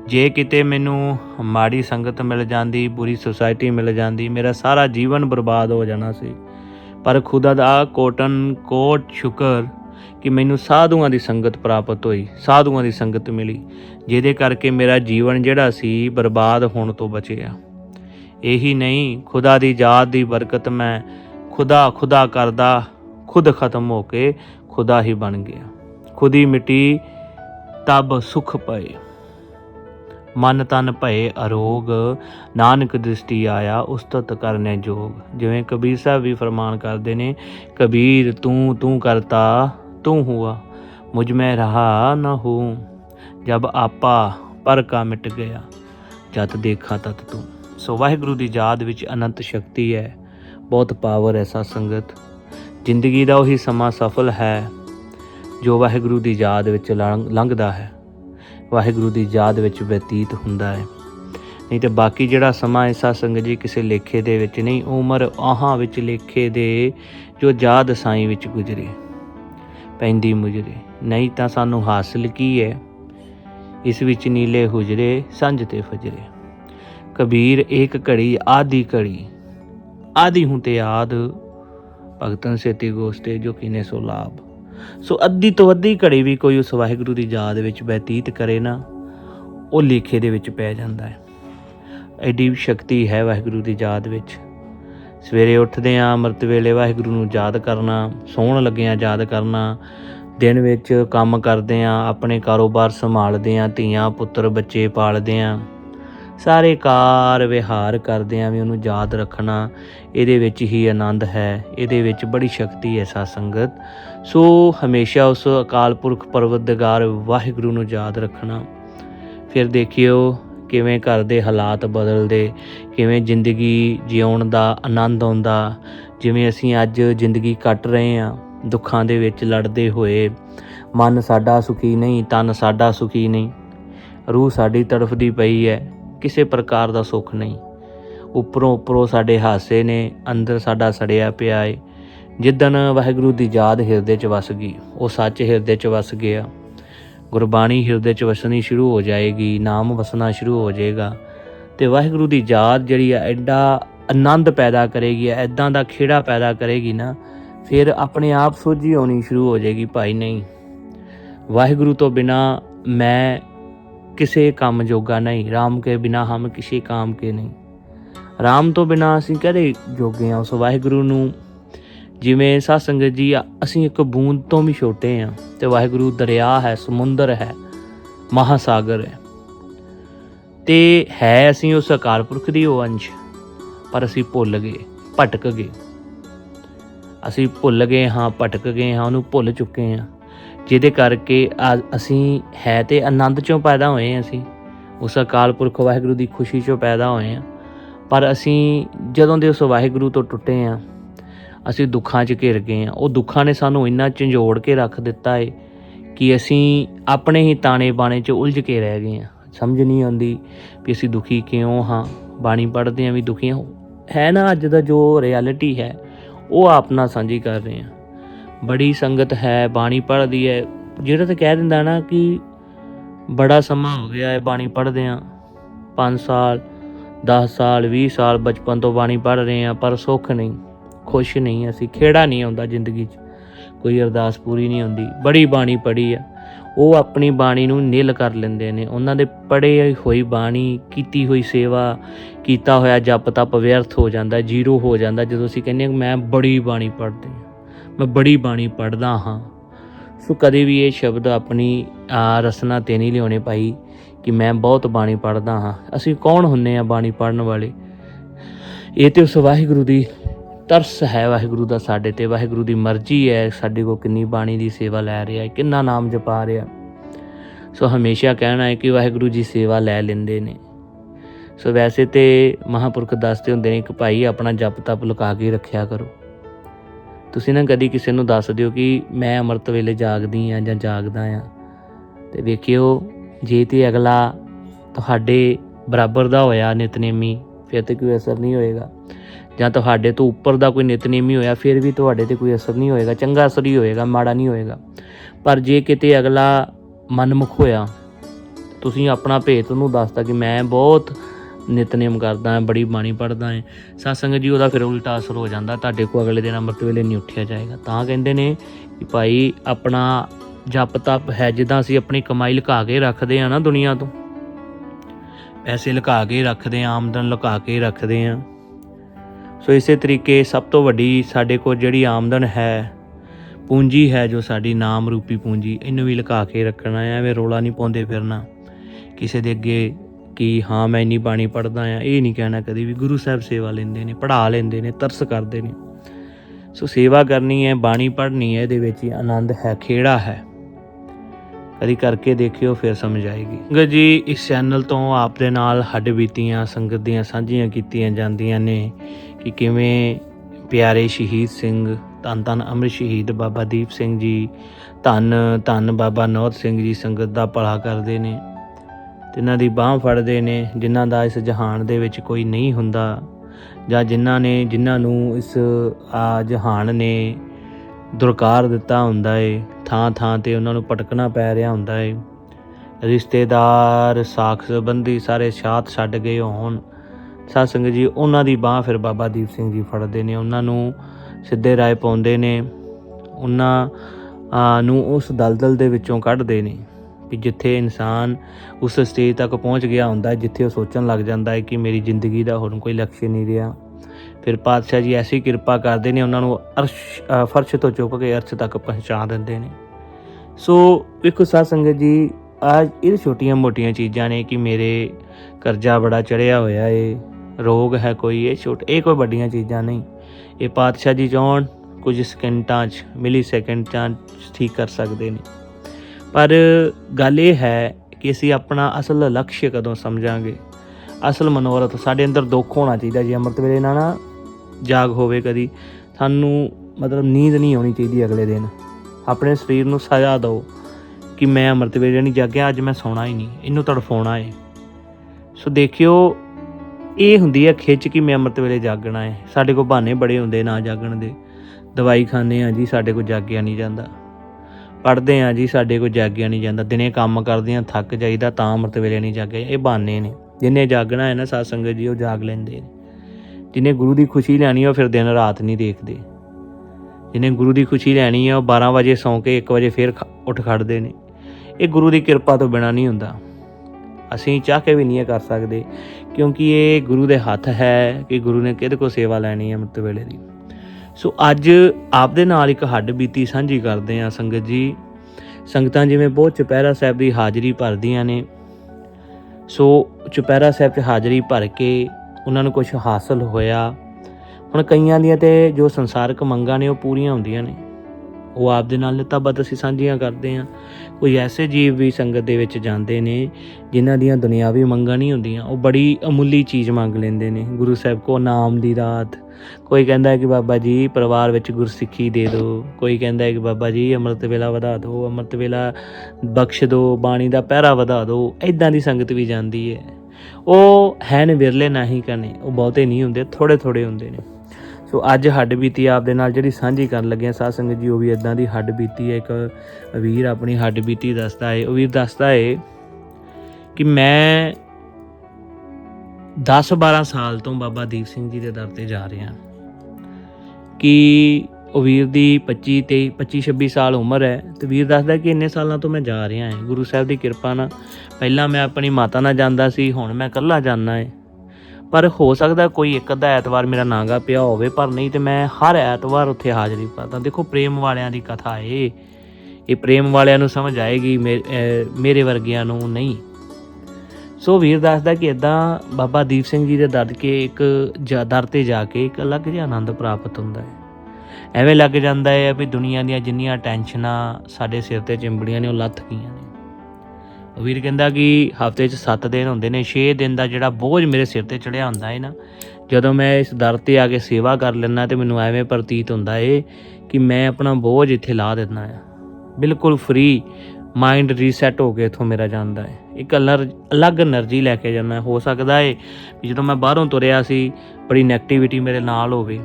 ਜੇ ਕਿਤੇ ਮੈਨੂੰ ਮਾੜੀ ਸੰਗਤ ਮਿਲ ਜਾਂਦੀ, ਬੁਰੀ ਸੁਸਾਇਟੀ ਮਿਲ ਜਾਂਦੀ, ਮੇਰਾ ਸਾਰਾ ਜੀਵਨ ਬਰਬਾਦ ਹੋ ਜਾਣਾ ਸੀ। ਪਰ ਖੁਦਾ ਦਾ ਕੋਟਨ ਕੋਟ ਸ਼ੁਕਰ ਕਿ ਮੈਨੂੰ ਸਾਧੂਆਂ ਦੀ ਸੰਗਤ ਪ੍ਰਾਪਤ ਹੋਈ, ਸਾਧੂਆਂ ਦੀ ਸੰਗਤ ਮਿਲੀ, ਜਿਹਦੇ ਕਰਕੇ ਮੇਰਾ ਜੀਵਨ ਜਿਹੜਾ ਸੀ ਬਰਬਾਦ ਹੋਣ ਤੋਂ ਬਚਿਆ। ਇਹੀ ਨਹੀਂ, ਖੁਦਾ ਦੀ ਯਾਦ ਦੀ ਬਰਕਤ ਮੈਂ ਖੁਦਾ ਖੁਦਾ ਕਰਦਾ ਖੁਦ ਖਤਮ ਹੋ ਕੇ ਖੁਦਾ ਹੀ ਬਣ ਗਿਆ। ਖੁਦੀ ਮਿਟੀ ਤਬ ਸੁਖ ਪਏ। ਮਨ ਤਨ ਭਏ ਅਰੋਗ, ਨਾਨਕ ਦ੍ਰਿਸ਼ਟੀ ਆਇਆ ਉਸਤਤ ਕਰਨੇ ਜੋਗ। ਜਿਵੇਂ ਕਬੀਰ ਸਾਹਿਬ ਵੀ ਫਰਮਾਨ ਕਰਦੇ ਨੇ, ਕਬੀਰ, ਤੂੰ ਤੂੰ ਕਰਤਾ, ਤੂੰ ਹੁਆ, ਮੁਝ ਮੈਂ ਰਹਾ ਨਾ ਹੂੰ। ਜਬ ਆਪਾ ਪਰ ਕਾ ਮਿਟ ਗਿਆ, ਜਤ ਦੇਖਾ ਤਤ ਤੂੰ। ਸੋ ਵਾਹਿਗੁਰੂ ਦੀ ਯਾਦ ਵਿੱਚ ਅਨੰਤ ਸ਼ਕਤੀ ਹੈ। ਬਹੁਤ ਪਾਵਰ ਐਸਾ ਸੰਗਤ। ਜ਼ਿੰਦਗੀ ਦਾ ਉਹੀ ਸਮਾਂ ਸਫਲ ਹੈ, ਜੋ ਵਾਹਿਗੁਰੂ ਦੀ ਯਾਦ ਵਿੱਚ ਲੰਘ- ਲੰਘਦਾ ਹੈ। ਵਾਹਿਗੁਰੂ ਦੀ ਯਾਦ ਵਿੱਚ ਬਤੀਤ ਹੁੰਦਾ ਹੈ। ਨਹੀਂ ਤੇ ਬਾਕੀ ਜਿਹੜਾ ਸਮਾਂ ਐਸਾ ਸੰਗਤ ਜੀ, ਕਿਸੇ ਲੇਖੇ ਦੇ ਵਿੱਚ ਨਹੀਂ, ਉਮਰ ਆਹਾਂ ਵਿੱਚ ਲੇਖੇ ਦੇ ਜੋ ਯਾਦ ਸਾਈਂ ਵਿੱਚ ਗੁਜ਼ਰੇ, ਪੈਂਦੀ ਮੁਜਰੇ। ਨਹੀਂ ਤਾਂ ਸਾਨੂੰ ਹਾਸਲ ਕੀ ਹੈ? ਇਸ ਵਿੱਚ ਨੀਲੇ ਹੁਜਰੇ ਸੰਜ ਤੇ ਫਜਰੇ। ਕਬੀਰ ਇੱਕ ਘੜੀ, ਆਦੀ ਘੜੀ, ਆਦੀ ਹੂੰ ਤੇ ਆਦ ਭਗਤਨ ਸੇਤੀ ਗੋਸਤੇ ਜੋ ਕਿਨੇ ਸੋ ਲਾਭ। ਸੋ ਅੱਧੀ ਤੋਂ ਅੱਧੀ ਘੜੀ ਵੀ ਕੋਈ ਉਸ ਵਾਹਿਗੁਰੂ ਦੀ ਯਾਦ ਵਿੱਚ ਬਤੀਤ ਕਰੇ ਨਾ, ਉਹ ਲੇਖੇ ਦੇ ਵਿੱਚ ਪੈ ਜਾਂਦਾ ਹੈ। ਐਡੀ ਸ਼ਕਤੀ ਹੈ ਵਾਹਿਗੁਰੂ ਦੀ ਯਾਦ ਵਿੱਚ। ਸਵੇਰੇ ਉੱਠਦੇ ਆਂ ਅੰਮ੍ਰਿਤ ਵੇਲੇ ਵਾਹਿਗੁਰੂ ਨੂੰ ਯਾਦ ਕਰਨਾ, ਸੌਣ ਲੱਗਿਆਂ ਯਾਦ ਕਰਨਾ, ਦਿਨ ਵਿੱਚ ਕੰਮ ਕਰਦੇ ਆਂ ਆਪਣੇ ਕਾਰੋਬਾਰ ਸੰਭਾਲਦੇ ਆਂ ਧੀਆਂ, ਪੁੱਤਰ, ਬੱਚੇ ਪਾਲਦੇ ਆਂ ਸਾਰੇ ਕਾਰ ਵਿਹਾਰ ਕਰਦਿਆਂ ਵੀ ਉਹਨੂੰ ਯਾਦ ਰੱਖਣਾ। ਇਹਦੇ ਵਿੱਚ ਹੀ ਆਨੰਦ ਹੈ। ਇਹਦੇ ਵਿੱਚ ਬੜੀ ਸ਼ਕਤੀ ਹੈ ਸਾਧ ਸੰਗਤ ਸੋ ਹਮੇਸ਼ਾ ਉਸ ਅਕਾਲ ਪੁਰਖ ਪਰਵਤਗਾਰ ਵਾਹਿਗੁਰੂ ਨੂੰ ਯਾਦ ਰੱਖਣਾ। ਫਿਰ ਦੇਖਿਓ ਕਿਵੇਂ ਘਰ ਦੇ ਹਾਲਾਤ ਬਦਲਦੇ, ਕਿਵੇਂ ਜ਼ਿੰਦਗੀ ਜਿਉਣ ਦਾ ਆਨੰਦ ਆਉਂਦਾ। ਜਿਵੇਂ ਅਸੀਂ ਅੱਜ ਜ਼ਿੰਦਗੀ ਕੱਟ ਰਹੇ ਹਾਂ ਦੁੱਖਾਂ ਦੇ ਵਿੱਚ ਲੜਦੇ ਹੋਏ। ਮਨ ਸਾਡਾ ਸੁਖੀ ਨਹੀਂ, ਤਨ ਸਾਡਾ ਸੁਖੀ ਨਹੀਂ। ਰੂਹ ਸਾਡੀ ਤੜਫਦੀ ਪਈ ਹੈ। ਕਿਸੇ ਪ੍ਰਕਾਰ ਦਾ ਸੁੱਖ ਨਹੀਂ। ਉੱਪਰੋਂ ਉੱਪਰੋਂ ਸਾਡੇ ਹਾਸੇ ਨੇ, ਅੰਦਰ ਸਾਡਾ ਸੜਿਆ ਪਿਆ ਏ। ਜਿੱਦਣ ਵਾਹਿਗੁਰੂ ਦੀ ਯਾਦ ਹਿਰਦੇ 'ਚ ਵਸ ਗਈ, ਉਹ ਸੱਚ ਹਿਰਦੇ 'ਚ ਵਸ ਗਿਆ। ਗੁਰਬਾਣੀ ਹਿਰਦੇ 'ਚ ਵਸਣੀ ਸ਼ੁਰੂ ਹੋ ਜਾਏਗੀ, ਨਾਮ ਵਸਣਾ ਸ਼ੁਰੂ ਹੋ ਜਾਏਗਾ। ਤੇ ਵਾਹਿਗੁਰੂ ਦੀ ਯਾਦ ਜਿਹੜੀ ਆ, ਐਡਾ ਆਨੰਦ ਪੈਦਾ ਕਰੇਗੀ, ਐਦਾਂ ਦਾ ਖੇੜਾ ਪੈਦਾ ਕਰੇਗੀ ਨਾ, ਫਿਰ ਆਪਣੇ ਆਪ ਸੋਝੀ ਹੋਣੀ ਸ਼ੁਰੂ ਹੋ ਜਾਏਗੀ, ਭਾਈ ਨਹੀਂ। ਵਾਹਿਗੁਰੂ ਤੋਂ ਬਿਨਾ ਮੈਂ ਕਿਸੇ ਕੰਮ ਜੋਗਾ ਨਹੀਂ RAM ਕੇ ਬਿਨਾ ਹਮ ਕਿਸੇ ਕੰਮ ਕੇ ਨਹੀਂ। RAM ਤੋਂ ਬਿਨਾ ਅਸੀਂ ਕਦੇ ਜੋਗੇ ਆ ਉਸ ਵਾਹਿਗੁਰੂ ਨੂੰ। ਜਿਵੇਂ ਸਾਧ ਸੰਗਤ ਜੀ, ਅਸੀਂ ਇੱਕ ਬੂੰਦ ਤੋਂ ਵੀ ਛੋਟੇ ਆ ਤੇ ਵਾਹਿਗੁਰੂ ਦਰਿਆ ਹੈ, ਸਮੁੰਦਰ ਹੈ, ਮਹਾਸਾਗਰ ਹੈ। ਤੇ ਹੈ ਅਸੀਂ ਉਸ ਅਕਾਲ ਪੁਰਖ ਦੀ ਉਹ ਅੰਸ਼, ਪਰ ਅਸੀਂ ਭੁੱਲ ਗਏ, ਭਟਕ ਗਏ। ਅਸੀਂ ਭੁੱਲ ਗਏ ਹਾਂ, ਭਟਕ ਗਏ ਹਾਂ, ਉਹਨੂੰ ਭੁੱਲ ਚੁੱਕੇ ਹਾਂ। ਜਿਹਦੇ ਕਰਕੇ ਅੱਜ ਅਸੀਂ ਹੈ ਤੇ ਆਨੰਦ ਚੋਂ ਪੈਦਾ ਹੋਏ ਹਾਂ ਅਸੀਂ। ਉਸ ਅਕਾਲ ਪੁਰਖ ਵਾਹਿਗੁਰੂ ਦੀ ਖੁਸ਼ੀ ਚੋਂ ਪੈਦਾ ਹੋਏ ਹਾਂ। ਪਰ ਅਸੀਂ ਜਦੋਂ ਦੇ ਉਸ ਵਾਹਿਗੁਰੂ ਤੋਂ ਟੁੱਟੇ ਹਾਂ, ਅਸੀਂ ਦੁੱਖਾਂ 'ਚ ਘਿਰ ਗਏ ਹਾਂ। ਉਹ ਦੁੱਖਾਂ ਨੇ ਸਾਨੂੰ ਇੰਨਾ ਝੰਜੋੜ ਕੇ ਰੱਖ ਦਿੱਤਾ ਏ ਕਿ ਅਸੀਂ ਆਪਣੇ ਹੀ ਤਾਣੇ ਬਾਣੇ 'ਚ ਉਲਝ ਕੇ ਰਹਿ ਗਏ ਹਾਂ। ਸਮਝ ਨਹੀਂ ਆਉਂਦੀ ਵੀ ਅਸੀਂ ਦੁਖੀ ਕਿਉਂ ਹਾਂ। ਬਾਣੀ ਪੜ੍ਹਦੇ ਹਾਂ ਵੀ ਦੁਖੀ ਹਾਂ ਹੈ ਨਾ ਅੱਜ ਦਾ ਜੋ ਰਿਐਲਿਟੀ ਹੈ, ਉਹ ਆਪ ਨਾਲ ਸਾਂਝੀ ਕਰ ਰਹੇ ਹਾਂ। ਬੜੀ ਸੰਗਤ ਹੈ, ਬਾਣੀ ਪੜ੍ਹਦੀ ਹੈ। ਜਿਹੜਾ ਤਾਂ ਕਹਿ ਦਿੰਦਾ ਨਾ ਕਿ ਬੜਾ ਸਮਾਂ ਹੋ ਗਿਆ ਹੈ ਬਾਣੀ ਪੜ੍ਹਦੇ ਆ 5 ਸਾਲ 10 ਸਾਲ 20 ਸਾਲ ਬਚਪਨ ਤੋਂ ਬਾਣੀ ਪੜ੍ਹ ਰਹੇ ਆ ਪਰ ਸੁੱਖ ਨਹੀਂ, ਖੁਸ਼ ਨਹੀਂ, ਅਸੀਂ ਖੇੜਾ ਨਹੀਂ ਆਉਂਦਾ ਜ਼ਿੰਦਗੀ 'ਚ। ਕੋਈ ਅਰਦਾਸ ਪੂਰੀ ਨਹੀਂ ਹੁੰਦੀ, ਬੜੀ ਬਾਣੀ ਪੜ੍ਹੀ ਆ। ਉਹ ਆਪਣੀ ਬਾਣੀ ਨੂੰ ਨਿਲ ਕਰ ਲੈਂਦੇ ਨੇ। ਉਹਨਾਂ ਦੇ ਪੜ੍ਹੇ ਹੋਈ ਬਾਣੀ, ਕੀਤੀ ਹੋਈ ਸੇਵਾ, ਕੀਤਾ ਹੋਇਆ ਜਪ ਤਪ ਵਿਅਰਥ ਹੋ ਜਾਂਦਾ, ਜ਼ੀਰੋ ਹੋ ਜਾਂਦਾ। ਜਦੋਂ ਅਸੀਂ ਕਹਿੰਦੇ ਹਾਂ ਮੈਂ ਬੜੀ ਬਾਣੀ ਪੜ੍ਹਦੀ ਹਾਂ। ਮੈਂ ਬੜੀ ਬਾਣੀ ਪੜ੍ਹਦਾ ਹਾਂ। ਸੋ ਕਦੇ ਵੀ ਇਹ ਸ਼ਬਦ ਆਪਣੀ ਆ, ਰਸਨਾ ਤੇ ਨਹੀਂ ਲਿਆਉਣੇ ਭਾਈ ਕਿ ਮੈਂ ਬਹੁਤ ਬਾਣੀ ਪੜ੍ਹਦਾ ਹਾਂ। ਅਸੀਂ ਕੌਣ ਹੁੰਨੇ ਆ ਬਾਣੀ ਪੜ੍ਹਨ ਵਾਲੇ? ਇਹ ਤੇ ਉਸ ਵਾਹਿਗੁਰੂ ਦੀ ਤਰਸ ਹੈ ਵਾਹਿਗੁਰੂ ਦਾ ਸਾਡੇ ਤੇ। ਵਾਹਿਗੁਰੂ ਦੀ ਮਰਜ਼ੀ ਹੈ ਸਾਡੇ ਕੋ ਕਿੰਨੀ ਬਾਣੀ ਦੀ ਸੇਵਾ ਲੈ ਰਿਹਾ ਹੈ ਕਿੰਨਾ ਨਾਮ ਜਪਾ ਰਿਹਾ ਸੋ ਹਮੇਸ਼ਾ ਕਹਿਣਾ ਹੈ ਕਿ ਵਾਹਿਗੁਰੂ ਜੀ ਸੇਵਾ ਲੈ ਲੈਂਦੇ ਨੇ। ਸੋ ਵੈਸੇ ਤੇ ਮਹਾਪੁਰਖ ਦੱਸਦੇ ਹੁੰਦੇ ਨੇ ਕਿ ਭਾਈ ਆਪਣਾ ਜਪ ਤਪ ਲੁਕਾ ਕੇ ਰੱਖਿਆ ਕਰੋ। ਤੁਸੀਂ ਨਾ ਕਦੀ ਕਿਸੇ ਨੂੰ ਦੱਸ ਦਿਓ ਕਿ ਮੈਂ ਅੰਮ੍ਰਿਤ ਵੇਲੇ ਜਾਗਦੀ ਆ ਜਾਂ ਜਾਗਦਾ ਆ ਤੇ ਵੇਖਿਓ, ਜੇ ਤੇ ਅਗਲਾ ਤੁਹਾਡੇ ਬਰਾਬਰ ਦਾ ਹੋਇਆ ਨਿਤਨੇਮੀ, ਫਿਰ ਤੇ ਕੋਈ ਅਸਰ ਨਹੀਂ ਹੋਏਗਾ। ਜਾਂ ਤੁਹਾਡੇ ਤੋਂ ਉੱਪਰ ਦਾ ਕੋਈ ਨਿਤਨੇਮੀ ਹੋਇਆ, ਫਿਰ ਵੀ ਤੁਹਾਡੇ ਤੇ ਕੋਈ ਅਸਰ ਨਹੀਂ ਹੋਏਗਾ। ਚੰਗਾ ਅਸਰ ਹੀ ਹੋਏਗਾ, ਮਾੜਾ ਨਹੀਂ ਹੋਏਗਾ। ਪਰ ਜੇ ਕਿਤੇ ਅਗਲਾ ਮਨਮੁਖ ਹੋਇਆ, ਤੁਸੀਂ ਆਪਣਾ ਭੇਤ ਨੂੰ ਦੱਸਤਾ ਕਿ ਮੈਂ ਬਹੁਤ ਨਿਤਨੇਮ ਕਰਦਾ ਬੜੀ ਬਾਣੀ ਪੜ੍ਹਦਾ ਹਾਂ। ਸਤਸੰਗ ਜੀ, ਉਹਦਾ ਫਿਰ ਉਲਟਾ ਅਸਰ ਹੋ ਜਾਂਦਾ, ਤੁਹਾਡੇ ਕੋ ਅਗਲੇ ਦਿਨ ਅੰਮ੍ਰਿਤ ਵੇਲੇ ਨਹੀਂ ਉੱਠਿਆ ਜਾਏਗਾ। ਤਾਂ ਕਹਿੰਦੇ ਨੇ ਕਿ ਭਾਈ, ਆਪਣਾ ਜਪ ਤਪ ਹੈ, ਜਿੱਦਾਂ ਅਸੀਂ ਆਪਣੀ ਕਮਾਈ ਲੁਕਾ ਕੇ ਰੱਖਦੇ ਆ ਨਾ ਦੁਨੀਆ ਤੋਂ। ਪੈਸੇ ਲੁਕਾ ਕੇ ਰੱਖਦੇ ਆ ਆਮਦਨ ਲੁਕਾ ਕੇ ਰੱਖਦੇ ਆ ਸੋ ਇਸੇ ਤਰੀਕੇ ਸਭ ਤੋਂ ਵੱਡੀ ਸਾਡੇ ਕੋਲ ਜਿਹੜੀ ਆਮਦਨ ਹੈ, ਪੂੰਜੀ ਹੈ, ਜੋ ਸਾਡੀ ਨਾਮ ਰੂਪੀ ਪੂੰਜੀ, ਇਹਨੂੰ ਵੀ ਲੁਕਾ ਕੇ ਰੱਖਣਾ ਹੈ, ਐਵੇਂ ਰੋਲਾ ਨਹੀਂ ਪਾਉਂਦੇ ਫਿਰਨਾ। ਕਿਸੇ ਦੇ ਅੱਗੇ ਕਿ ਹਾਂ, ਮੈਂ ਇੰਨੀ ਬਾਣੀ ਪੜਦਾ ਆ ਇਹ ਨਹੀਂ ਕਹਿਣਾ ਕਦੇ ਵੀ ਗੁਰੂ ਸਾਹਿਬ ਸੇਵਾ ਲੈਂਦੇ ਨੇ, ਪੜ੍ਹਾ ਲੈਂਦੇ ਨੇ, ਤਰਸ ਕਰਦੇ ਨੇ। ਸੋ ਸੇਵਾ ਕਰਨੀ ਹੈ, ਬਾਣੀ ਪੜ੍ਹਨੀ ਹੈ, ਇਹਦੇ ਵਿੱਚ ਹੀ ਆਨੰਦ ਹੈ, ਖੇੜਾ ਹੈ। ਕਦੀ ਕਰਕੇ ਦੇਖਿਓ, ਫਿਰ ਸਮਝ ਆਏਗੀ। ਸੰਗਤ ਜੀ, ਇਸ ਚੈਨਲ ਤੋਂ ਆਪ ਦੇ ਨਾਲ ਹੱਡ ਬੀਤੀਆਂ, ਸੰਗਤ ਦੀਆਂ ਸਾਂਝੀਆਂ ਕੀਤੀਆਂ ਜਾਂਦੀਆਂ ਨੇ ਕਿ ਕਿਵੇਂ ਪਿਆਰੇ ਸ਼ਹੀਦ ਸਿੰਘ, ਧੰਨ ਧੰਨ ਅਮਰ ਸ਼ਹੀਦ ਬਾਬਾ ਦੀਪ ਸਿੰਘ ਜੀ, ਧੰਨ ਧੰਨ ਬਾਬਾ ਨੌਤ ਸਿੰਘ ਜੀ ਸੰਗਤ ਦਾ ਭਲਾ ਕਰਦੇ ਨੇ। ਤੇ ਇਹਨਾਂ ਦੀ ਬਾਹ ਫੜਦੇ ਨੇ, ਜਿਨ੍ਹਾਂ ਦਾ ਇਸ ਜਹਾਨ ਦੇ ਵਿੱਚ ਕੋਈ ਨਹੀਂ ਹੁੰਦਾ, ਜਾਂ ਜਿਨ੍ਹਾਂ ਨੇ, ਜਿਨ੍ਹਾਂ ਨੂੰ ਇਸ, ਆ ਜਹਾਨ ਨੇ ਦੁਰਕਾਰ ਦਿੱਤਾ ਹੁੰਦਾ ਏ ਥਾਂ ਥਾਂ ਤੇ ਉਹਨਾਂ ਨੂੰ ਭਟਕਣਾ ਪੈ ਰਿਹਾ ਹੁੰਦਾ ਏ। ਰਿਸ਼ਤੇਦਾਰ, ਸਾਖ ਸੰਬੰਧੀ ਸਾਰੇ ਸਾਥ ਛੱਡ ਗਏ ਹੋਣ ਸਾਧ ਸੰਗਤ ਜੀ, ਉਹਨਾਂ ਦੀ ਬਾਹ ਫਿਰ ਬਾਬਾ ਦੀਪ ਸਿੰਘ ਜੀ ਫੜਦੇ ਨੇ, ਉਹਨਾਂ ਨੂੰ ਸਿੱਧੇ ਰਾਏ ਪਾਉਂਦੇ ਨੇ, ਉਹਨਾਂ ਨੂੰ ਉਸ ਦਲਦਲ ਦੇ ਵਿੱਚੋਂ ਕੱਢਦੇ ਨੇ। ਵੀ ਜਿੱਥੇ ਇਨਸਾਨ ਉਸ ਸਟੇਜ ਤੱਕ ਪਹੁੰਚ ਗਿਆ ਹੁੰਦਾ ਜਿੱਥੇ ਉਹ ਸੋਚਣ ਲੱਗ ਜਾਂਦਾ ਹੈ ਕਿ ਮੇਰੀ ਜ਼ਿੰਦਗੀ ਦਾ ਹੁਣ ਕੋਈ ਲਕਸ਼ ਨਹੀਂ ਰਿਹਾ। ਫਿਰ ਪਾਤਸ਼ਾਹ ਜੀ ਐਸੀ ਕਿਰਪਾ ਕਰਦੇ ਨੇ, ਉਹਨਾਂ ਨੂੰ ਅਰਸ਼ ਫਰਸ਼ ਤੋਂ ਚੁੱਕ ਕੇ ਅਰਸ਼ ਤੱਕ ਪਹੁੰਚਾ ਦਿੰਦੇ ਨੇ। ਸੋ ਵੇਖੋ ਸਾਧ ਸੰਗਤ ਜੀ ਆ ਇਹ ਛੋਟੀਆਂ ਮੋਟੀਆਂ ਚੀਜ਼ਾਂ ਨੇ ਕਿ ਮੇਰੇ ਕਰਜ਼ਾ ਬੜਾ ਚੜਿਆ ਹੋਇਆ ਏ, ਰੋਗ ਹੈ ਕੋਈ, ਇਹ ਛੋਟ, ਇਹ ਕੋਈ ਵੱਡੀਆਂ ਚੀਜ਼ਾਂ ਨਹੀਂ। ਇਹ ਪਾਤਸ਼ਾਹ ਜੀ ਚਾਹਣ ਕੁਝ ਸਕਿੰਟਾਂ 'ਚ ਮਿਲੀ ਸੈਕਿੰਡਾਂ 'ਚ ਠੀਕ ਕਰ ਸਕਦੇ ਨੇ। ਪਰ ਗੱਲ ਇਹ ਹੈ ਕਿ ਅਸੀਂ ਆਪਣਾ ਅਸਲ ਲਕਸ਼ ਕਦੋਂ ਸਮਝਾਂਗੇ? ਅਸਲ ਮਨੋਰਥ ਸਾਡੇ ਅੰਦਰ ਦੁੱਖ ਹੋਣਾ ਚਾਹੀਦਾ ਜੀ ਅੰਮ੍ਰਿਤ ਵੇਲੇ ਨਾ ਨਾ ਜਾਗ ਹੋਵੇ ਕਦੀ, ਸਾਨੂੰ ਮਤਲਬ ਨੀਂਦ ਨਹੀਂ ਆਉਣੀ ਚਾਹੀਦੀ ਅਗਲੇ ਦਿਨ। ਆਪਣੇ ਸਰੀਰ ਨੂੰ ਸਜ਼ਾ ਦਿਓ ਕਿ ਮੈਂ ਅੰਮ੍ਰਿਤ ਵੇਲੇ ਨਹੀਂ ਜਾਗਿਆ, ਅੱਜ ਮੈਂ ਸੌਣਾ ਹੀ ਨਹੀਂ, ਇਹਨੂੰ ਤੜਫਾਉਣਾ ਏ। ਸੋ ਦੇਖਿਓ, ਇਹ ਹੁੰਦੀ ਹੈ ਖਿੱਚ ਕਿ ਮੈਂ ਅੰਮ੍ਰਿਤ ਵੇਲੇ ਜਾਗਣਾ ਹੈ ਸਾਡੇ ਕੋਲ ਬਹਾਨੇ ਬੜੇ ਹੁੰਦੇ ਨਾ ਜਾਗਣ ਦੇ। ਦਵਾਈ ਖਾਂਦੇ ਆ ਜੀ, ਸਾਡੇ ਕੋਲ ਜਾਗਿਆ ਨਹੀਂ ਜਾਂਦਾ। ਪੜ੍ਹਦੇ ਆ ਜੀ, ਸਾਡੇ ਕੋਲ ਜਾਗਿਆ ਨਹੀਂ ਜਾਂਦਾ। ਦਿਨੇ ਕੰਮ ਕਰਦੇ ਆ, ਥੱਕ ਜਾਈਦਾ, ਤਾਂ ਅੰਮ੍ਰਿਤ ਵੇਲੇ ਨਹੀਂ ਜਾਗਿਆ। ਇਹ ਬਹਾਨੇ ਨੇ। ਜਿੰਨੇ ਜਾਗਣਾ ਹੈ ਨਾ ਸਾਧ ਸੰਗਤ ਜੀ, ਉਹ ਜਾਗ ਲੈਂਦੇ ਨੇ। ਜਿਹਨੇ ਗੁਰੂ ਦੀ ਖੁਸ਼ੀ ਲੈਣੀ ਉਹ ਫਿਰ ਦਿਨ ਰਾਤ ਨਹੀਂ ਦੇਖਦੇ। ਜਿਹਨੇ ਗੁਰੂ ਦੀ ਖੁਸ਼ੀ ਲੈਣੀ ਹੈ ਉਹ 12 ਵਜੇ ਸੌਂ ਕੇ 1 ਵਜੇ ਫਿਰ ਖ- ਉੱਠ ਖੜਦੇ ਨੇ। ਇਹ ਗੁਰੂ ਦੀ ਕਿਰਪਾ ਤੋਂ ਬਿਨਾ ਨਹੀਂ ਹੁੰਦਾ। ਅਸੀਂ ਚਾਹ ਕੇ ਵੀ ਨਹੀਂ ਇਹ ਕਰ ਸਕਦੇ, ਕਿਉਂਕਿ ਇਹ ਗੁਰੂ ਦੇ ਹੱਥ ਹੈ ਕਿ ਗੁਰੂ ਨੇ ਕਿਹਦੇ ਕੋ ਸੇਵਾ ਲੈਣੀ ਹੈ ਅੰਮ੍ਰਿਤ ਵੇਲੇ ਦੀ। ਸੋ ਅੱਜ ਆਪ ਦੇ ਨਾਲ ਇੱਕ ਹੱਡ ਬੀਤੀ ਸਾਂਝੀ ਕਰਦੇ ਆ ਸੰਗਤ ਜੀ। ਸੰਗਤਾਂ ਜਿਵੇਂ ਬਹੁਤ ਚੁਪਹਿਰਾ ਸਾਹਿਬ ਦੀ ਹਾਜ਼ਰੀ ਭਰਦੀਆਂ ਨੇ। ਸੋ ਚੁਪਹਿਰਾ ਸਾਹਿਬ 'ਚ ਹਾਜ਼ਰੀ ਭਰ ਕੇ ਉਹਨਾਂ ਨੂੰ ਕੁਝ ਹਾਸਲ ਹੋਇਆ। ਹੁਣ ਕਈਆਂ ਦੀਆਂ ਤੇ ਜੋ ਸੰਸਾਰਕ ਮੰਗਾਂ ਨੇ ਉਹ ਪੂਰੀਆਂ ਹੁੰਦੀਆਂ ਨੇ। ਉਹ ਆਪ ਦੇ ਨਾਲ ਨਿਤਾਬਤ ਅਸੀਂ ਸਾਂਝੀਆਂ ਕਰਦੇ ਹਾਂ। ਕੋਈ ਐਸੇ ਜੀਵ ਵੀ ਸੰਗਤ ਦੇ ਵਿੱਚ ਜਾਂਦੇ ਨੇ, ਜਿਨ੍ਹਾਂ ਦੀਆਂ ਦੁਨਿਆਵੀ ਮੰਗਾਂ ਨਹੀਂ ਹੁੰਦੀਆਂ, ਉਹ ਬੜੀ ਅਮੁੱਲੀ ਚੀਜ਼ ਮੰਗ ਲੈਂਦੇ ਨੇ। ਗੁਰੂ ਸਾਹਿਬ ਕੋ ਨਾਮ ਦੀ ਰਾਤ। ਕੋਈ ਕਹਿੰਦਾ ਹੈ ਕਿ ਬਾਬਾ ਜੀ, ਪਰਿਵਾਰ ਵਿੱਚ ਗੁਰਸਿੱਖੀ ਦੇ ਦਿਓ। ਕੋਈ ਕਹਿੰਦਾ ਹੈ ਕਿ ਬਾਬਾ ਜੀ, ਅੰਮ੍ਰਿਤ ਵੇਲਾ ਵਧਾ ਦਿਓ। ਅੰਮ੍ਰਿਤ ਵੇਲਾ ਬਖਸ਼ ਦਿਓ, ਬਾਣੀ ਦਾ ਪਹਿਰਾ ਵਧਾ ਦਿਓ। ਐਦਾਂ ਦੀ ਸੰਗਤ ਵੀ ਜਾਂਦੀ ਹੈ। ਉਹ ਹੈ ਨੇ ਵਿਰਲੇ ਨਹੀਂ ਕਰਨੇ। ਉਹ ਬਹੁਤੇ ਨਹੀਂ ਹੁੰਦੇ ਥੋੜੇ ਥੋੜੇ ਹੁੰਦੇ ਨੇ। ਸੋ ਅੱਜ ਹੱਡ ਬੀਤੀ ਆਪ ਦੇ ਨਾਲ ਜਿਹੜੀ ਸਾਂਝੀ ਕਰਨ ਲੱਗੇ ਆ ਸਾਧ ਸੰਗਤ ਜੀ, ਉਹ ਵੀ ਇਦਾਂ ਦੀ ਹੱਡ ਬੀਤੀ ਹੈ। ਇੱਕ ਵੀਰ ਆਪਣੀ ਹੱਡ ਬੀਤੀ ਦੱਸਦਾ ਹੈ। ਉਹ ਵੀਰ ਦੱਸਦਾ ਹੈ ਕਿ ਮੈਂ 10-12 ਸਾਲ ਤੋਂ ਬਾਬਾ ਦੀਪ ਸਿੰਘ ਜੀ ਦੇ ਦਰ ਤੇ ਜਾ ਰਿਹਾ ਕਿ ਉਹ ਵੀਰ ਦੀ 25 ਤੇ 25 26 ਸਾਲ ਉਮਰ ਹੈ ਤੇ ਵੀਰ ਦੱਸਦਾ ਕਿ ਇੰਨੇ ਸਾਲਾਂ ਤੋਂ ਮੈਂ ਜਾ ਰਿਹਾ ਹਾਂ। ਗੁਰੂ ਸਾਹਿਬ ਦੀ ਕਿਰਪਾ ਨਾਲ ਪਹਿਲਾਂ ਮੈਂ ਆਪਣੀ ਮਾਤਾ ਨਾਲ ਜਾਂਦਾ ਸੀ, ਹੁਣ ਮੈਂ ਇਕੱਲਾ ਜਾਂਦਾ ਹਾਂ। ਪਰ ਹੋ ਸਕਦਾ ਕੋਈ ਇੱਕ ਅੱਧਾ ਐਤਵਾਰ ਮੇਰਾ ਨਾਗਾ ਪਿਆ ਹੋਵੇ, ਪਰ ਨਹੀਂ ਤੇ ਮੈਂ ਹਰ ਐਤਵਾਰ ਉੱਥੇ ਹਾਜ਼ਰੀ ਪਾਤਾ ਦੇਖੋ, ਪ੍ਰੇਮ ਵਾਲਿਆਂ ਦੀ ਕਥਾ ਏ। ਇਹ ਪ੍ਰੇਮ ਵਾਲਿਆਂ ਨੂੰ ਸਮਝ ਆਏਗੀ, ਮੇ- ਮੇਰੇ ਵਰਗਿਆਂ ਨੂੰ ਨਹੀਂ। ਸੋ ਵੀਰ ਦੱਸਦਾ ਕਿ ਇਦਾਂ ਬਾਬਾ ਦੀਪ ਸਿੰਘ ਜੀ ਦੇ ਦਰ ਕੇ ਇੱਕ ਜਾ- ਦਰ ਤੇ ਜਾ ਕੇ ਇੱਕ ਅਲੱਗ ਜਿਹਾ ਆਨੰਦ ਪ੍ਰਾਪਤ ਹੁੰਦਾ ਹੈ। ਐਵੇਂ ਲੱਗ ਜਾਂਦਾ ਹੈ ਵੀ ਦੁਨੀਆ ਦੀਆਂ ਜਿੰਨੀਆਂ ਟੈਨਸ਼ਨਾਂ ਸਾਡੇ ਸਿਰ ਤੇ ਚਿੰਬੜੀਆਂ ਨੇ, ਉਹ ਲੱਥ ਗਈਆਂ ਨੇ। ਵੀਰ ਕਹਿੰਦਾ ਕਿ ਹਫ਼ਤੇ 'ਚ 7 ਦਿਨ ਹੁੰਦੇ ਨੇ 6 ਦਿਨ ਦਾ ਜਿਹੜਾ ਬੋਝ ਮੇਰੇ ਸਿਰ ਤੇ ਚੜਿਆ ਹੁੰਦਾ ਹੈ ਨਾ, ਜਦੋਂ ਮੈਂ ਇਸ ਦਰ ਤੇ ਆ ਕੇ ਸੇਵਾ ਕਰ ਲੈਣਾ ਤੇ ਮੈਨੂੰ ਐਵੇਂ ਪ੍ਰਤੀਤ ਹੁੰਦਾ ਏ ਕਿ ਮੈਂ ਆਪਣਾ ਬੋਝ ਇੱਥੇ ਲਾ ਦਿੰਦਾ ਆ। ਬਿਲਕੁਲ ਫ੍ਰੀ ਮਾਈਂਡ ਰੀਸੈਟ ਹੋ ਕੇ ਇਥੋਂ ਮੇਰਾ ਜਾਂਦਾ ਹੈ ਇੱਕ ਅਲਰ, ਅਲੱਗ એનર્ਜੀ ਲੈ ਕੇ ਜਾਂਦਾ ਹੋ ਸਕਦਾ ਏ ਜਦੋਂ ਮੈਂ ਬਾਹਰੋਂ ਤੁਰਿਆ ਸੀ, ਬੜੀ 네ਗੇਟਿਵਿਟੀ ਮੇਰੇ ਨਾਲ ਹੋਵੇ।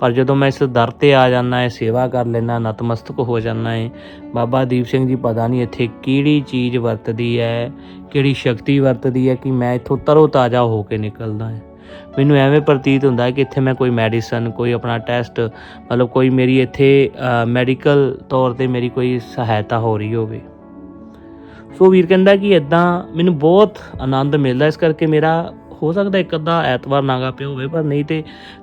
ਪਰ ਜਦੋਂ ਮੈਂ ਇਸ ਦਰ ਤੇ ਆ ਜਾਂਦਾ ਹੈ, ਸੇਵਾ ਕਰ ਲੈਣਾ ਨਤਮਸਤਕ ਹੋ ਜਾਂਦਾ ਹੈ, ਬਾਬਾ ਦੀਪ ਸਿੰਘ ਜੀ ਪਤਾ ਨਹੀਂ ਇੱਥੇ ਕਿਹੜੀ ਚੀਜ਼ ਵਰਤਦੀ ਹੈ, ਕਿਹੜੀ ਸ਼ਕਤੀ ਵਰਤਦੀ ਹੈ ਕਿ ਮੈਂ ਇੱਥੋਂ ਤਰੋ ਤਾਜ਼ਾ ਹੋ ਕੇ ਨਿਕਲਦਾ ਹਾਂ। ਮੈਨੂੰ ਐਵੇਂ ਪ੍ਰਤੀਤ ਹੁੰਦਾ ਕਿ ਇੱਥੇ ਮੈਂ ਕੋਈ ਮੈਡੀਸਨ, ਕੋਈ ਆਪਣਾ ਟੈਸਟ, ਮਤਲਬ ਕੋਈ ਮੇਰੀ ਇੱਥੇ ਮੈਡੀਕਲ ਤੌਰ ਤੇ ਮੇਰੀ ਕੋਈ ਸਹਾਇਤਾ ਹੋ ਰਹੀ ਹੋਵੇ। ਸੋ ਵੀਰ ਕਹਿੰਦਾ ਕਿ ਇਦਾਂ ਮੈਨੂੰ ਬਹੁਤ ਆਨੰਦ ਮਿਲਦਾ ਇਸ ਕਰਕੇ ਮੇਰਾ ਹੋ ਸਕਦਾ ਇੱਕ ਅੱਧਾ ਐਤਵਾਰ ਨਾਗਾ ਪਿਆ ਹੋਵੇ, ਪਰ ਨਹੀਂ ਤੇ